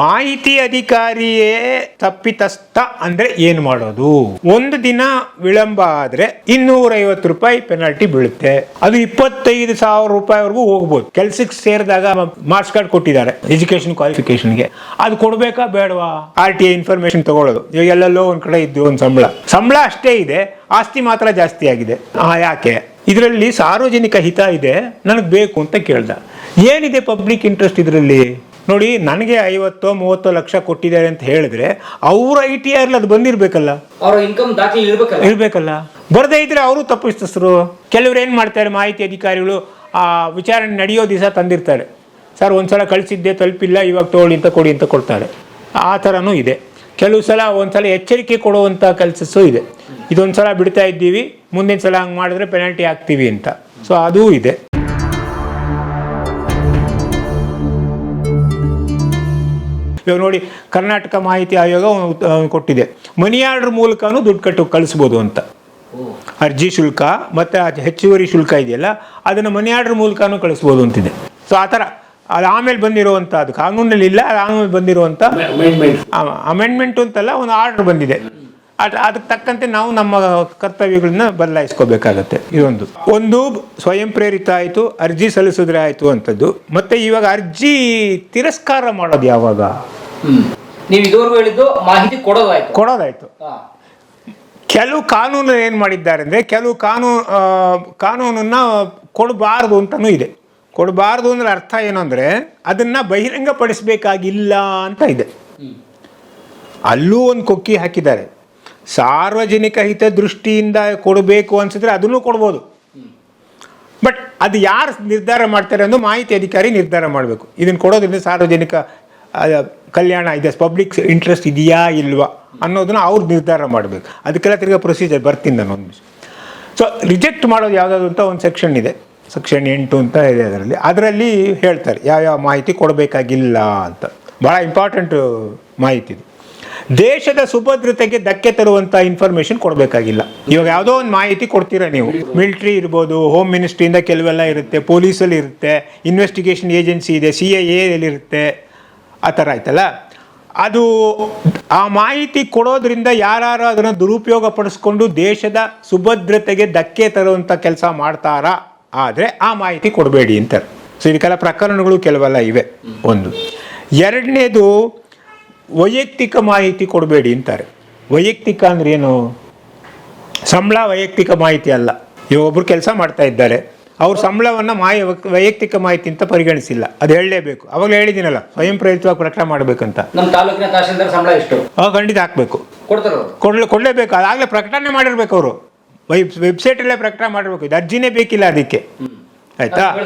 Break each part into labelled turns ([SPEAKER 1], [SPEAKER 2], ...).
[SPEAKER 1] ಮಾಹಿತಿ ಅಧಿಕಾರಿಯೇ ತಪ್ಪಿತಸ್ಥ ಅಂದ್ರೆ ಏನು ಮಾಡೋದು? ಒಂದು ದಿನ ವಿಳಂಬ ಆದ್ರೆ ಇನ್ನೂರೈವತ್ತು ರೂಪಾಯಿ ಪೆನಾಲ್ಟಿ ಬೀಳುತ್ತೆ. ಅದು ಇಪ್ಪತ್ತೈದು ಸಾವಿರ ರೂಪಾಯಿವರೆಗೂ ಹೋಗ್ಬೋದು. ಕೆಲ್ಸಕ್ಕೆ ಸೇರಿದಾಗ ಮಾರ್ಕ್ಸ್ ಕಾರ್ಡ್ ಕೊಟ್ಟಿದ್ದಾರೆ ಎಜುಕೇಶನ್ ಕ್ವಾಲಿಫಿಕೇಶನ್ಗೆ ಅದು ಕೊಡ್ಬೇಕಾ ಬೇಡವಾ? ಆರ್ ಟಿ ಐ ಇನ್ಫಾರ್ಮೇಶನ್ ತಗೊಳ್ಳೋದು. ಇವಾಗ ಎಲ್ಲೆಲ್ಲೋ ಒಂದ್ ಕಡೆ ಇದ್ದು ಒಂದು ಸಂಬಳ. ಸಂಬಳ ಅಷ್ಟೇ ಇದೆ, ಆಸ್ತಿ ಮಾತ್ರ ಜಾಸ್ತಿ ಆಗಿದೆ. ಯಾಕೆ? ಇದರಲ್ಲಿ ಸಾರ್ವಜನಿಕ ಹಿತ ಇದೆ, ನನಗೆ ಬೇಕು ಅಂತ ಕೇಳ್ದ. ಏನಿದೆ ಪಬ್ಲಿಕ್ ಇಂಟ್ರೆಸ್ಟ್ ಇದರಲ್ಲಿ? ನೋಡಿ ನನಗೆ ಐವತ್ತೋ ಮೂವತ್ತು ಲಕ್ಷ ಕೊಟ್ಟಿದ್ದಾರೆ ಅಂತ ಹೇಳಿದ್ರೆ ಅವ್ರ ಐ ಟಿ ಆರ್ ಅದು ಬಂದಿರ್ಬೇಕಲ್ಲ?
[SPEAKER 2] ಅವ್ರ ಇನ್ಕಮ್ ದಾಖಲೆ ಇರ್ಬೇಕಲ್ಲ?
[SPEAKER 1] ಇರ್ಬೇಕಲ್ಲ. ಬರದೇ ಇದ್ರೆ ಅವರು ತಪ್ಪಿಸ್ತರು ಕೆಲವ್ರು ಏನು ಮಾಡ್ತಾರೆ ಮಾಹಿತಿ ಅಧಿಕಾರಿಗಳು ಆ ವಿಚಾರಣೆ ನಡೆಯೋ ದಿವಸ ತಂದಿರ್ತಾರೆ. ಸರ್ ಒಂದ್ಸಲ ಕಳಿಸಿದ್ದೆ ತಲುಪಿಲ್ಲ ಇವಾಗ ತೊಗೊಳ್ಳಿ ಅಂತ ಕೊಡಿ ಅಂತ ಕೊಡ್ತಾರೆ. ಆ ಥರನೂ ಇದೆ. ಕೆಲವು ಸಲ ಒಂದ್ಸಲ ಎಚ್ಚರಿಕೆ ಕೊಡುವಂಥ ಕೆಲಸಸ್ಸು ಇದೆ. ಇದೊಂದು ಸಲ ಬಿಡ್ತಾ ಇದ್ದೀವಿ ಮುಂದಿನ ಸಲ ಹಂಗೆ ಮಾಡಿದ್ರೆ ಪೆನಾಲ್ಟಿ ಹಾಕ್ತೀವಿ ಅಂತ. ಸೊ ಅದೂ ಇದೆ. ಇವಾಗ ನೋಡಿ ಕರ್ನಾಟಕ ಮಾಹಿತಿ ಆಯೋಗ ಕೊಟ್ಟಿದೆ. ಮನಿ ಆರ್ಡರ್ ಮೂಲಕನೂ ದುಡ್ಡು ಕಟ್ಟು ಕಳಿಸ್ಬೋದು ಅಂತ. ಅರ್ಜಿ ಶುಲ್ಕ ಮತ್ತು ಹೆಚ್ಚುವರಿ ಶುಲ್ಕ ಇದೆಯಲ್ಲ ಅದನ್ನು ಮನಿ ಆರ್ಡರ್ ಮೂಲಕನೂ ಕಳಿಸ್ಬೋದು ಅಂತಿದೆ. ಸೊ ಆ ಥರ. ಅದು ಆಮೇಲೆ ಬಂದಿರುವಂಥ ಅದು ಕಾನೂನಲ್ಲಿ ಇಲ್ಲ ಅದು ಆಮೇಲೆ ಬಂದಿರುವಂಥ ಅಮೆಂಡ್ಮೆಂಟ್ ಅಂತಲ್ಲ ಒಂದು ಆರ್ಡರ್ ಬಂದಿದೆ. ಅದಕ್ಕೆ ತಕ್ಕಂತೆ ನಾವು ನಮ್ಮ ಕರ್ತವ್ಯಗಳನ್ನ ಬದಲಾಯಿಸ್ಕೋಬೇಕಾಗತ್ತೆ. ಇದೊಂದು. ಒಂದು ಸ್ವಯಂ ಪ್ರೇರಿತ ಆಯಿತು ಅರ್ಜಿ ಸಲ್ಲಿಸಿದ್ರೆ ಆಯಿತು ಅಂತದ್ದು. ಮತ್ತೆ ಇವಾಗ ಅರ್ಜಿ ತಿರಸ್ಕಾರ ಮಾಡೋದು ಯಾವಾಗ?
[SPEAKER 2] ನೀವು ಇದುವರೆಗೂ ಹೇಳಿದ್ದು ಮಾಹಿತಿ ಕೊಡೋದಾಯ್ತು.
[SPEAKER 1] ಕೊಡೋದಾಯ್ತು. ಕೆಲವು ಕಾನೂನು ಏನು ಮಾಡಿದ್ದಾರೆ ಅಂದರೆ ಕೆಲವು ಕಾನೂನು ಕಾನೂನನ್ನು ಕೊಡಬಾರ್ದು ಅಂತಲೂ ಇದೆ. ಕೊಡಬಾರ್ದು ಅಂದರೆ ಅರ್ಥ ಏನು ಅಂದರೆ ಅದನ್ನು ಬಹಿರಂಗಪಡಿಸಬೇಕಾಗಿಲ್ಲ ಅಂತ ಇದೆ. ಅಲ್ಲೂ ಒಂದು ಕೊಕ್ಕಿ ಹಾಕಿದ್ದಾರೆ. ಸಾರ್ವಜನಿಕ ಹಿತದೃಷ್ಟಿಯಿಂದ ಕೊಡಬೇಕು ಅನ್ಸಿದ್ರೆ ಅದನ್ನು ಕೊಡ್ಬೋದು. ಬಟ್ ಅದು ಯಾರು ನಿರ್ಧಾರ ಮಾಡ್ತಾರೆ ಅನ್ನೋ ಮಾಹಿತಿ ಅಧಿಕಾರಿ ನಿರ್ಧಾರ ಮಾಡಬೇಕು. ಇದನ್ನು ಕೊಡೋದ್ರಿಂದ ಸಾರ್ವಜನಿಕ ಕಲ್ಯಾಣ ಇದೆ ಪಬ್ಲಿಕ್ ಇಂಟ್ರೆಸ್ಟ್ ಇದೆಯಾ ಇಲ್ವಾ ಅನ್ನೋದನ್ನ ಅವ್ರು ನಿರ್ಧಾರ ಮಾಡಬೇಕು. ಅದಕ್ಕೆಲ್ಲ ತಿರ್ಗಿ ಪ್ರೊಸೀಜರ್ ಬರ್ತೀನಿ ನಾನು ಒಂದು ಸೊ ರಿಜೆಕ್ಟ್ ಮಾಡೋದು ಯಾವುದಾದ್ರು ಅಂತ ಒಂದು ಸೆಕ್ಷನ್ ಇದೆ. ಸೆಕ್ಷನ್ ಎಂಟು ಅಂತ ಇದೆ ಅದರಲ್ಲಿ. ಅದರಲ್ಲಿ ಹೇಳ್ತಾರೆ, ಯಾವ್ಯಾವ ಮಾಹಿತಿ ಕೊಡಬೇಕಾಗಿಲ್ಲ ಅಂತ. ಭಾಳ ಇಂಪಾರ್ಟೆಂಟ್ ಮಾಹಿತಿ ಇದು. ದೇಶದ ಸುಭದ್ರತೆಗೆ ಧಕ್ಕೆ ತರುವಂಥ ಇನ್ಫಾರ್ಮೇಷನ್ ಕೊಡಬೇಕಾಗಿಲ್ಲ. ಇವಾಗ ಯಾವುದೋ ಒಂದು ಮಾಹಿತಿ ಕೊಡ್ತೀರಾ ನೀವು? ಮಿಲಿಟ್ರಿ ಇರ್ಬೋದು ಹೋಮ್ ಮಿನಿಸ್ಟ್ರಿಯಿಂದ ಕೆಲವೆಲ್ಲ ಇರುತ್ತೆ ಪೊಲೀಸಲ್ಲಿ ಇರುತ್ತೆ ಇನ್ವೆಸ್ಟಿಗೇಷನ್ ಏಜೆನ್ಸಿ ಇದೆ ಸಿ ಐ ಇರುತ್ತೆ, ಆ ಥರ ಆಯ್ತಲ್ಲ? ಅದು ಆ ಮಾಹಿತಿ ಕೊಡೋದ್ರಿಂದ ಯಾರು ಅದನ್ನು ದುರುಪಯೋಗ ಪಡಿಸ್ಕೊಂಡು ದೇಶದ ಸುಭದ್ರತೆಗೆ ಧಕ್ಕೆ ತರುವಂಥ ಕೆಲಸ ಮಾಡ್ತಾರಾ? ಆದರೆ ಆ ಮಾಹಿತಿ ಕೊಡಬೇಡಿ ಅಂತಾರೆ ಸೊ ಇದಕ್ಕೆಲ್ಲ ಪ್ರಕರಣಗಳು ಕೆಲವೆಲ್ಲ ಇವೆ. ಒಂದು. ಎರಡನೇದು ವೈಯಕ್ತಿಕ ಮಾಹಿತಿ ಕೊಡಬೇಡಿ ಅಂತಾರೆ. ವೈಯಕ್ತಿಕ ಅಂದ್ರೆ ಏನು? ಸಂಬಳ ವೈಯಕ್ತಿಕ ಮಾಹಿತಿ ಅಲ್ಲ. ಇವಾಗ ಒಬ್ರು ಕೆಲಸ ಮಾಡ್ತಾ ಇದ್ದಾರೆ. ಅವ್ರ ಸಂಬಳವನ್ನು ಮಾಯ ವೈಯಕ್ತಿಕ ಮಾಹಿತಿ ಅಂತ ಪರಿಗಣಿಸಿಲ್ಲ. ಅದು ಹೇಳಲೇಬೇಕು. ಅವಾಗಲೇ ಹೇಳಿದ್ದೀನಲ್ಲ ಸ್ವಯಂ ಪ್ರೇರಿತವಾಗಿ ಪ್ರಕಟ ಮಾಡಬೇಕಂತ.
[SPEAKER 2] ನಮ್ಮ ತಾಲೂಕಿನ ತಹಶೀಲ್ದಾರ್ ಸಂಬಳ ಎಷ್ಟು?
[SPEAKER 1] ಅವಾಗ ಖಂಡಿತ ಹಾಕಬೇಕು.
[SPEAKER 2] ಕೊಡ್ತಾರೆ ಅವ್ರು.
[SPEAKER 1] ಕೊಡಲೇಬೇಕು. ಅದಾಗಲೇ ಪ್ರಕಟಣೆ ಮಾಡಿರ್ಬೇಕು ಅವರು. ವೆಬ್ಸೈಟ್ ವೆಬ್ಸೈಟಲ್ಲೇ ಪ್ರಕಟಣೆ ಮಾಡಬೇಕು. ಇದು ಅರ್ಜಿನೇ ಬೇಕಿಲ್ಲ ಅದಕ್ಕೆ. ಆಯ್ತಾ?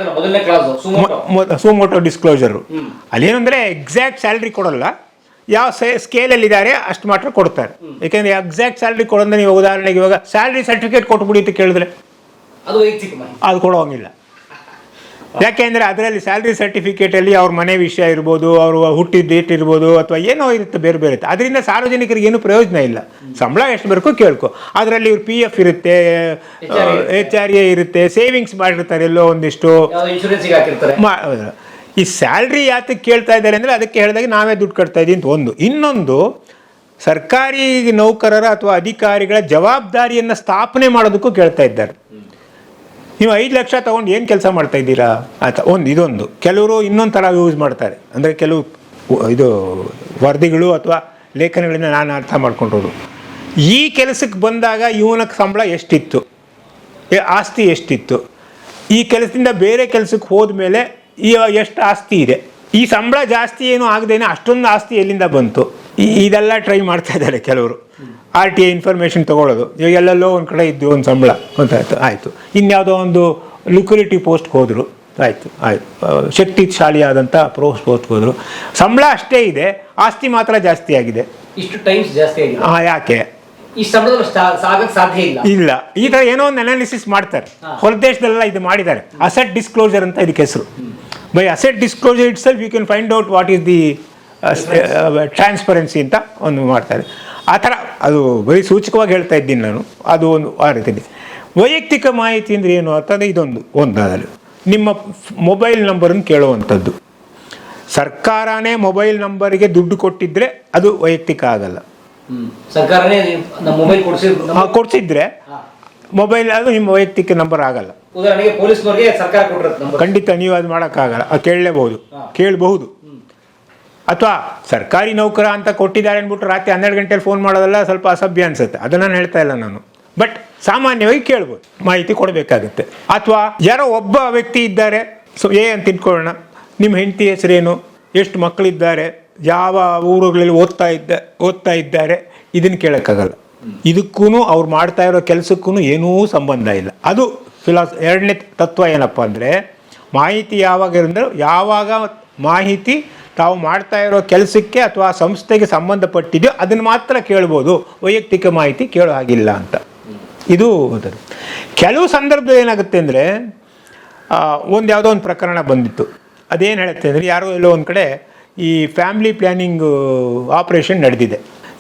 [SPEAKER 1] ಸುಮೋಟೋ.
[SPEAKER 2] ಡಿಸ್ಕ್ಲೋಸರು.
[SPEAKER 1] ಅಲ್ಲೇನಂದ್ರೆ ಎಕ್ಸಾಕ್ಟ್ ಸ್ಯಾಲ್ರಿ ಕೊಡಲ್ಲ. ಯಾವ ಸ್ಕೇಲಲ್ಲಿ ಇದ್ದಾರೆ ಅಷ್ಟು ಮಾತ್ರ ಕೊಡ್ತಾರೆ. ಯಾಕೆಂದ್ರೆ ಎಕ್ಸಾಕ್ಟ್ ಸ್ಯಾಲ್ರಿ ಕೊಡೋದ್ರೆ ನೀವು ಉದಾಹರಣೆಗೆ ಇವಾಗ ಸ್ಯಾಲ್ರಿ ಸರ್ಟಿಫಿಕೇಟ್ ಕೊಟ್ಬಿಡಿ ಅಂತ ಕೇಳಿದ್ರೆ
[SPEAKER 2] ಅದು
[SPEAKER 1] ಕೊಡೋಂಗಿಲ್ಲ. ಯಾಕೆಂದ್ರೆ ಅದರಲ್ಲಿ ಸ್ಯಾಲ್ರಿ ಸರ್ಟಿಫಿಕೇಟಲ್ಲಿ ಅವ್ರ ಮನೆ ವಿಷಯ ಇರ್ಬೋದು ಅವರು ಹುಟ್ಟಿದ ಡೇಟ್ ಇರ್ಬೋದು ಅಥವಾ ಏನೋ ಇರುತ್ತೆ ಬೇರೆ ಬೇರೆ ಇರುತ್ತೆ. ಅದರಿಂದ ಸಾರ್ವಜನಿಕರಿಗೆ ಏನು ಪ್ರಯೋಜನ ಇಲ್ಲ. ಸಂಬಳ ಎಷ್ಟು ಬೇಕೋ ಕೇಳ್ಕೊ. ಅದರಲ್ಲಿ ಇವ್ರು ಪಿ ಎಫ್ ಇರುತ್ತೆ ಎಚ್ ಆರ್ ಎ ಇರುತ್ತೆ ಸೇವಿಂಗ್ಸ್ ಮಾಡಿರ್ತಾರೆ ಎಲ್ಲೋ ಒಂದಿಷ್ಟು. ಈ ಸ್ಯಾಲ್ರಿ ಯಾತಕ್ಕೆ ಕೇಳ್ತಾ ಇದ್ದಾರೆ ಅಂದರೆ ಅದಕ್ಕೆ ಹೇಳಿದಾಗ ನಾವೇ ದುಡ್ಡು ಕಟ್ತಾ ಇದ್ದೀವಿ ಅಂತ ಒಂದು. ಇನ್ನೊಂದು, ಸರ್ಕಾರಿ ನೌಕರರ ಅಥವಾ ಅಧಿಕಾರಿಗಳ ಜವಾಬ್ದಾರಿಯನ್ನು ಸ್ಥಾಪನೆ ಮಾಡೋದಕ್ಕೂ ಕೇಳ್ತಾ ಇದ್ದಾರೆ. ನೀವು ಐದು ಲಕ್ಷ ತಗೊಂಡು ಏನು ಕೆಲಸ ಮಾಡ್ತಾ ಇದ್ದೀರಾ? ಆಯ್ತಾ, ಒಂದು, ಇದೊಂದು. ಕೆಲವರು ಇನ್ನೊಂದು ಥರ ಯೂಸ್ ಮಾಡ್ತಾರೆ. ಅಂದರೆ ಕೆಲವು ಇದು ವರದಿಗಳು ಅಥವಾ ಲೇಖನಗಳನ್ನ ನಾನು ಅರ್ಥ ಮಾಡ್ಕೊಂಡಿರೋದು. ಈ ಕೆಲಸಕ್ಕೆ ಬಂದಾಗ ಇವನ ಸಂಬಳ ಎಷ್ಟಿತ್ತು? ಆಸ್ತಿ ಎಷ್ಟಿತ್ತು? ಈ ಕೆಲಸದಿಂದ ಬೇರೆ ಕೆಲಸಕ್ಕೆ ಹೋದ್ಮೇಲೆ ಇವಾಗ ಎಷ್ಟು ಆಸ್ತಿ ಇದೆ? ಈ ಸಂಬಳ ಜಾಸ್ತಿ ಏನು ಆಗದೇನೆ ಅಷ್ಟೊಂದು ಆಸ್ತಿ ಎಲ್ಲಿಂದ ಬಂತು? ಇದೆಲ್ಲ ಟ್ರೈ ಮಾಡ್ತಾ ಇದ್ದಾರೆ ಕೆಲವರು. ಆರ್ ಟಿ ಐ ಇನ್ಫಾರ್ಮೇಷನ್ ತೊಗೊಳ್ಳೋದು. ಇವಾಗ ಎಲ್ಲೆಲ್ಲೋ ಒಂದು ಕಡೆ ಇದ್ದು ಒಂದು ಸಂಬಳ. ಅಂತ ಆಯಿತು ಆಯಿತು. ಇನ್ಯಾವುದೋ ಒಂದು ಲಿಕ್ವಿಡಿಟಿ ಪೋಸ್ಟ್ಗೆ ಹೋದರು. ಆಯಿತು ಆಯಿತು. ಶಕ್ತಿಶಾಲಿಯಾದಂಥ ಪೋಸ್ಟ್ ಪೋಸ್ಟ್ಗೆ ಹೋದರು. ಸಂಬಳ ಅಷ್ಟೇ ಇದೆ ಆಸ್ತಿ ಮಾತ್ರ ಜಾಸ್ತಿ ಆಗಿದೆ.
[SPEAKER 2] ಇಷ್ಟು ಟೈಮ್ಸ್ ಜಾಸ್ತಿ ಆಗಿದೆ.
[SPEAKER 1] ಹಾಂ ಯಾಕೆ?
[SPEAKER 2] ಈ ಸಾಧ್ಯ ಇಲ್ಲ.
[SPEAKER 1] ಇಲ್ಲ. ಈ ಥರ ಏನೋ ಒಂದು ಅನಾಲಿಸಿಸ್ ಮಾಡ್ತಾರೆ.
[SPEAKER 2] ಹೊರದೇಶದಲ್ಲೆಲ್ಲ
[SPEAKER 1] ಹೊರ ದೇಶದಲ್ಲೆಲ್ಲ ಇದು ಮಾಡಿದ್ದಾರೆ. ಅಸೆಟ್ ಡಿಸ್ಕ್ಲೋಸರ್ ಅಂತ ಇದಕ್ಕೆ ಹೆಸರು. By asset disclosure itself you can find out what is the transparency ಅಂತ ಒಂದು ಮಾಡ್ತಾರೆ. ಆ ಥರ ಅದು ಬರೀ ಸೂಚಕವಾಗಿ ಹೇಳ್ತಾ ಇದ್ದೀನಿ ನಾನು. ಅದು ಒಂದು ಆ ರೀತಿಯಲ್ಲಿ. ವೈಯಕ್ತಿಕ ಮಾಹಿತಿ ಅಂದರೆ ಏನು ಅಂತಂದರೆ ಇದೊಂದು ಒಂದಾದಲ್ಲಿ ನಿಮ್ಮ ಮೊಬೈಲ್ ನಂಬರನ್ನು ಕೇಳುವಂಥದ್ದು. ಸರ್ಕಾರನೇ ಮೊಬೈಲ್ ನಂಬರ್ಗೆ ದುಡ್ಡು ಕೊಟ್ಟಿದ್ರೆ ಅದು ವೈಯಕ್ತಿಕ ಆಗಲ್ಲ.
[SPEAKER 2] ಸರ್ಕಾರನೇ
[SPEAKER 1] ಕೊಡ್ಸಿದ್ರೆ ಮೊಬೈಲ್ ಅದು ನಿಮ್ಮ ವೈಯಕ್ತಿಕ ನಂಬರ್ ಆಗಲ್ಲ.
[SPEAKER 2] ಉದಾಹರಣೆಗೆ ಪೊಲೀಸ್ನವ್ರಿಗೆ ಸರ್ಕಾರ ಕೊಟ್ಟಿರುತ್ತೆ ನಂಬರ್
[SPEAKER 1] ಖಂಡಿತ ನೀವು ಅದು ಮಾಡೋಕ್ಕಾಗಲ್ಲ. ಅದು ಕೇಳಲೇಬಹುದು. ಕೇಳಬಹುದು. ಅಥವಾ ಸರ್ಕಾರಿ ನೌಕರ ಅಂತ ಕೊಟ್ಟಿದ್ದಾರೆ ಅಂದ್ಬಿಟ್ಟು ರಾತ್ರಿ ಹನ್ನೆರಡು ಗಂಟೆಯಲ್ಲಿ ಫೋನ್ ಮಾಡೋದಲ್ಲ ಸ್ವಲ್ಪ ಅಸಭ್ಯ ಅನ್ಸುತ್ತೆ. ಅದನ್ನ ನಾನು ಹೇಳ್ತಾ ಇಲ್ಲ ನಾನು. ಬಟ್ ಸಾಮಾನ್ಯವಾಗಿ ಕೇಳ್ಬೋದು ಮಾಹಿತಿ ಕೊಡಬೇಕಾಗುತ್ತೆ. ಅಥವಾ ಯಾರೋ ಒಬ್ಬ ವ್ಯಕ್ತಿ ಇದ್ದಾರೆ. ಸೊ ಏ ಅಂತ ತಿಳ್ಕೊಳ್ಳೋಣ. ನಿಮ್ಮ ಹೆಂಡತಿ ಹೆಸರೇನು? ಎಷ್ಟು ಮಕ್ಕಳಿದ್ದಾರೆ? ಯಾವ ಊರುಗಳಲ್ಲಿ ಓದ್ತಾ ಇದ್ದ ಓದ್ತಾ ಇದ್ದಾರೆ? ಇದನ್ನು ಕೇಳೋಕ್ಕಾಗಲ್ಲ. ಇದಕ್ಕೂ ಅವ್ರು ಮಾಡ್ತಾ ಇರೋ ಕೆಲಸಕ್ಕೂ ಏನೂ ಸಂಬಂಧ ಇಲ್ಲ. ಅದು ಫಿಲಾಸ್, ಎರಡನೇ ತತ್ವ ಏನಪ್ಪ ಅಂದರೆ, ಮಾಹಿತಿ ಯಾವಾಗ ಅಂದರೆ ಯಾವಾಗ ಮಾಹಿತಿ ತಾವು ಮಾಡ್ತಾ ಇರೋ ಕೆಲಸಕ್ಕೆ ಅಥವಾ ಸಂಸ್ಥೆಗೆ ಸಂಬಂಧಪಟ್ಟಿದೆಯೋ ಅದನ್ನು ಮಾತ್ರ ಕೇಳ್ಬೋದು. ವೈಯಕ್ತಿಕ ಮಾಹಿತಿ ಕೇಳೋ ಹಾಗಿಲ್ಲ ಅಂತ. ಇದು ಕೆಲವು ಸಂದರ್ಭ ಏನಾಗುತ್ತೆ ಅಂದರೆ ಒಂದು ಯಾವುದೋ ಒಂದು ಪ್ರಕರಣ ಬಂದಿತ್ತು. ಅದೇನು ಹೇಳುತ್ತೆ ಅಂದರೆ, ಯಾರೋ ಎಲ್ಲೋ ಒಂದು ಕಡೆ ಈ ಫ್ಯಾಮಿಲಿ ಪ್ಲ್ಯಾನಿಂಗ್ ಆಪ್ರೇಷನ್ ನಡೆದಿದೆ.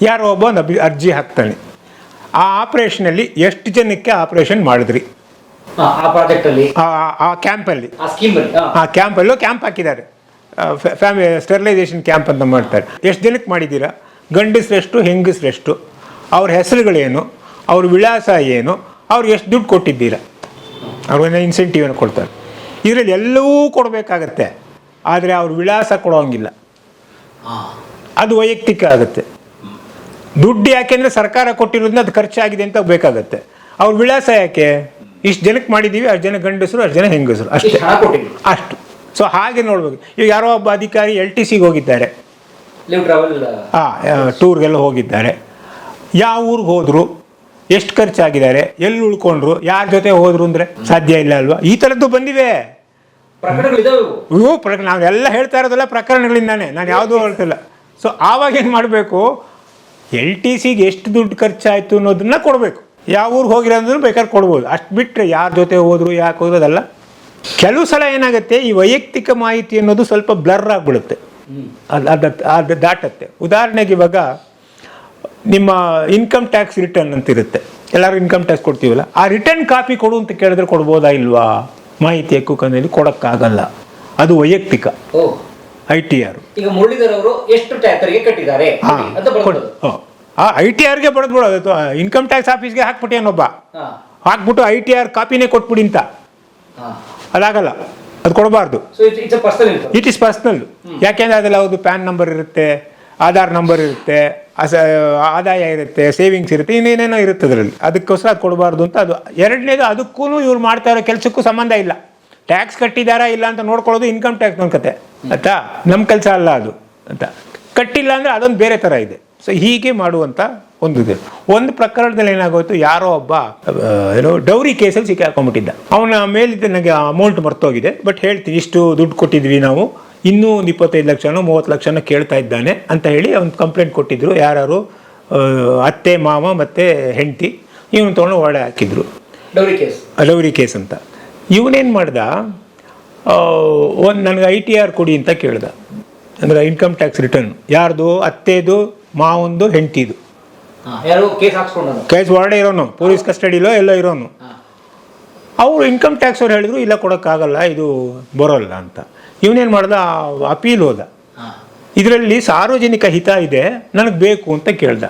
[SPEAKER 1] ಯಾರೋ ಒಬ್ಬ ಅರ್ಜಿ ಹಾಕ್ತಾನೆ. ಆ ಆಪ್ರೇಷನಲ್ಲಿ ಎಷ್ಟು ಜನಕ್ಕೆ ಆಪರೇಷನ್ ಮಾಡಿದ್ರಿ?
[SPEAKER 2] ಆ
[SPEAKER 1] ಆ- ಕ್ಯಾಂಪಲ್ಲಿ.
[SPEAKER 2] ಆ
[SPEAKER 1] ಕ್ಯಾಂಪಲ್ಲೂ ಕ್ಯಾಂಪ್ ಹಾಕಿದ್ದಾರೆ. ಫ್ಯಾಮಿಲಿ ಸ್ಟೆರಿಲೈಸೇಷನ್ ಕ್ಯಾಂಪ್ ಅಂತ ಮಾಡ್ತಾರೆ. ಎಷ್ಟು ಜನಕ್ಕೆ ಮಾಡಿದ್ದೀರಾ? ಗಂಡಸ್ರೆಷ್ಟು ಹೆಂಗಸ್ರೆಷ್ಟು ಅವ್ರ ಹೆಸರುಗಳೇನು? ಅವ್ರ ವಿಳಾಸ ಏನು? ಅವ್ರು ಎಷ್ಟು ದುಡ್ಡು ಕೊಟ್ಟಿದ್ದೀರಾ? ಅವ್ರಿಗೆ ಇನ್ಸೆಂಟಿವನ್ನು ಕೊಡ್ತಾರೆ. ಇದರಲ್ಲಿ ಎಲ್ಲವೂ ಕೊಡಬೇಕಾಗತ್ತೆ. ಆದರೆ ಅವ್ರ ವಿಳಾಸ ಕೊಡೋಂಗಿಲ್ಲ. ಅದು ವೈಯಕ್ತಿಕ ಆಗುತ್ತೆ. ದುಡ್ಡು ಯಾಕೆಂದ್ರೆ ಸರ್ಕಾರ ಕೊಟ್ಟಿರೋದ್ರಿಂದ ಅದು ಖರ್ಚಾಗಿದೆ ಅಂತ ಬೇಕಾಗತ್ತೆ. ಅವ್ರ ವಿಳಾಸ ಯಾಕೆ? ಇಷ್ಟು ಜನಕ್ಕೆ ಮಾಡಿದ್ದೀವಿ ಅಷ್ಟು ಜನ ಗಂಡಸರು ಅಷ್ಟು ಜನ ಹೆಂಗಸರು. ಅಷ್ಟೇ. ಅಷ್ಟು. ಸೊ ಹಾಗೆ ನೋಡ್ಬೇಕು. ಈಗ ಯಾರೋ ಒಬ್ಬ ಅಧಿಕಾರಿ ಎಲ್ ಟಿ ಸಿಗೆ ಹೋಗಿದ್ದಾರೆ. ಹಾಂ ಟೂರ್ಗೆಲ್ಲ ಹೋಗಿದ್ದಾರೆ. ಯಾವ ಊರಿಗೆ ಹೋದರು ಎಷ್ಟು ಖರ್ಚಾಗಿದ್ದಾರೆ ಎಲ್ಲಿ ಉಳ್ಕೊಂಡ್ರು ಯಾರ ಜೊತೆ ಹೋದ್ರು ಅಂದರೆ ಸಾಧ್ಯ ಇಲ್ಲ ಅಲ್ವಾ? ಈ ಥರದ್ದು ಬಂದಿವೆ.
[SPEAKER 2] ಪ್ರಕರಣಗಳಿದಾವೆ ಇವು.
[SPEAKER 1] ಇವು ಪ್ರ ನಾವೆಲ್ಲ ಹೇಳ್ತಾ ಇರೋದಲ್ಲ ಪ್ರಕರಣಗಳಿಂದಾನೆ. ನಾನು ಯಾವುದೂ ಹೇಳ್ತಿಲ್ಲ. ಸೊ ಆವಾಗ ಏನು ಮಾಡಬೇಕು? ಎಲ್ ಟಿ ಸಿಗೆ ಎಷ್ಟು ದುಡ್ಡು ಖರ್ಚಾಯಿತು ಅನ್ನೋದನ್ನ ಕೊಡಬೇಕು. ಯಾವ ಊರಿಗೆ ಹೋಗಿರೋದನ್ನು ಬೇಕಾದ್ರೆ ಕೊಡ್ಬೋದು. ಅಷ್ಟು ಬಿಟ್ಟರೆ ಯಾರ ಜೊತೆ ಹೋದ್ರು, ಯಾಕೆ ಹೋಗೋದಲ್ಲ ಕೆಲವು ಸಲ ಏನಾಗುತ್ತೆ, ಈ ವೈಯಕ್ತಿಕ ಮಾಹಿತಿ ಅನ್ನೋದು ಸ್ವಲ್ಪ ಬ್ಲರ್ ಆಗಿಬಿಡುತ್ತೆ. ಅದು ಅದು ದಾಟತ್ತೆ. ಉದಾಹರಣೆಗೆ ಇವಾಗ, ನಿಮ್ಮ ಇನ್ಕಮ್ ಟ್ಯಾಕ್ಸ್ ರಿಟರ್ನ್ ಅಂತ ಇರುತ್ತೆ ಎಲ್ಲರೂ ಇನ್ಕಮ್ ಟ್ಯಾಕ್ಸ್ ಕೊಡ್ತೀವಲ್ಲ, ಆ ರಿಟರ್ನ್ ಕಾಪಿ ಕೊಡು ಅಂತ ಕೇಳಿದ್ರೆ ಕೊಡ್ಬೋದಾ ಇಲ್ವಾ? ಮಾಹಿತಿ ಹಕ್ಕು ಕಂದಲ್ಲಿ ಕೊಡೋಕ್ಕಾಗಲ್ಲ. ಅದು ವೈಯಕ್ತಿಕ. I T R.
[SPEAKER 2] ಈಗ ಮುರಳೀಧರ್ ಅವರು ಎಷ್ಟು ಟ್ಯಾಕ್ಟರ್ಗೆ ಕಟ್ಟಿದ್ದಾರೆ
[SPEAKER 1] ಹಾಂ
[SPEAKER 2] ಅಂತ ಬರ್ಬೋದು
[SPEAKER 1] ಆ ಐ ಟಿ ಆರ್ಗೆ ಬರೆದ್ಬಿಡೋದು ಇನ್ಕಮ್ ಟ್ಯಾಕ್ಸ್ ಆಫೀಸ್ಗೆ ಹಾಕ್ಬಿಟ್ಟಿ
[SPEAKER 2] ಹಾ.
[SPEAKER 1] ಹಾಕ್ಬಿಟ್ಟು ಐ ಟಿ ಆರ್ ಕಾಪಿನೇ ಕೊಟ್ಬಿಡಿ ಅಂತ
[SPEAKER 2] ಹಾ.
[SPEAKER 1] ಅದಾಗಲ್ಲ ಅದು ಕೊಡಬಾರ್ದು. ಇಟ್ ಇಸ್ ಪರ್ಸ್ನಲ್ ಯಾಕೆಂದ್ರೆ ಅದೆಲ್ಲ ಒಂದು ಪ್ಯಾನ್ ನಂಬರ್ ಇರುತ್ತೆ ಆಧಾರ್ ನಂಬರ್ ಇರುತ್ತೆ ಅಸ ಆದಾಯ ಇರುತ್ತೆ ಸೇವಿಂಗ್ಸ್ ಇರುತ್ತೆ ಇನ್ನೇನೇನೋ ಇರುತ್ತೆ ಅದರಲ್ಲಿ ಅದಕ್ಕೋಸ್ಕರ ಅದು ಕೊಡಬಾರ್ದು ಅಂತ ಅದು ಎರಡನೇದು ಅದಕ್ಕೂ ಇವ್ರು ಮಾಡ್ತಾ ಇರೋ ಕೆಲಸಕ್ಕೂ ಸಂಬಂಧ ಇಲ್ಲ. ಟ್ಯಾಕ್ಸ್ ಕಟ್ಟಿದಾರಾ ಇಲ್ಲ ಅಂತ ನೋಡ್ಕೊಳ್ಳೋದು ಇನ್ಕಮ್ ಟ್ಯಾಕ್ಸ್ ಕತೆ. ಆಯ್ತಾ? ನಮ್ಮ ಕೆಲಸ ಅಲ್ಲ ಅದು. ಅಂತ ಕಟ್ಟಿಲ್ಲ ಅಂದರೆ ಅದೊಂದು ಬೇರೆ ಥರ ಇದೆ. ಸೊ ಹೀಗೆ ಮಾಡುವಂಥ ಒಂದು ಇದೆ. ಒಂದು ಪ್ರಕರಣದಲ್ಲಿ ಏನಾಗೋಯ್ತು? ಯಾರೋ ಒಬ್ಬ ಏನೋ ಡೌರಿ ಕೇಸಲ್ಲಿ ಸಿಕ್ಕಾಕೊಂಡ್ಬಿಟ್ಟಿದ್ದ ಅವನ ಮೇಲಿದ್ದ ನನಗೆ ಅಮೌಂಟ್ ಮರ್ತೋಗಿದೆ. ಬಟ್ ಹೇಳ್ತೀನಿ ಇಷ್ಟು ದುಡ್ಡು ಕೊಟ್ಟಿದ್ವಿ ನಾವು. ಇನ್ನೂ ಒಂದು ಇಪ್ಪತ್ತೈದು ಲಕ್ಷನೋ ಮೂವತ್ತು ಲಕ್ಷನೋ ಕೇಳ್ತಾ ಇದ್ದಾನೆ ಅಂತ ಹೇಳಿ ಅವ್ನು ಕಂಪ್ಲೇಂಟ್ ಕೊಟ್ಟಿದ್ರು. ಯಾರು ಅತ್ತೆ ಮಾವ ಮತ್ತು ಹೆಂಡತಿ ಇವನು ತೊಗೊಂಡು ಒಳ್ಳೆ ಹಾಕಿದ್ರು.
[SPEAKER 2] Dowry case.
[SPEAKER 1] ಡೌರಿ ಕೇಸ್ ಅಂತ. ಇವನೇನು ಮಾಡ್ದ? ಒಂದು ನನಗೆ ಐ ಟಿ ಆರ್ ಕೊಡಿ ಅಂತ ಕೇಳ್ದ. ಅಂದರೆ ಇನ್ಕಮ್ ಟ್ಯಾಕ್ಸ್ ರಿಟರ್ನ್ ಯಾರ್ದು? ಅತ್ತೆದು ಮಾವಂದು ಹೆಂಡತಿದು.
[SPEAKER 2] ಕೇಸ್
[SPEAKER 1] ಒಳಗಡೆ ಇರೋನು. ಪೊಲೀಸ್ ಕಸ್ಟಡಿಲೋ ಎಲ್ಲ ಇರೋನು. ಅವರು ಇನ್ಕಮ್ ಟ್ಯಾಕ್ಸ್ ಅವ್ರು ಹೇಳಿದ್ರು ಇಲ್ಲ ಕೊಡೋಕ್ಕಾಗಲ್ಲ ಇದು ಬರೋಲ್ಲ ಅಂತ. ಇವನೇನು ಮಾಡ್ದ? ಅಪೀಲ್ ಹೋದ. ಇದರಲ್ಲಿ ಸಾರ್ವಜನಿಕ ಹಿತ ಇದೆ ನನಗೆ ಬೇಕು ಅಂತ ಕೇಳ್ದ.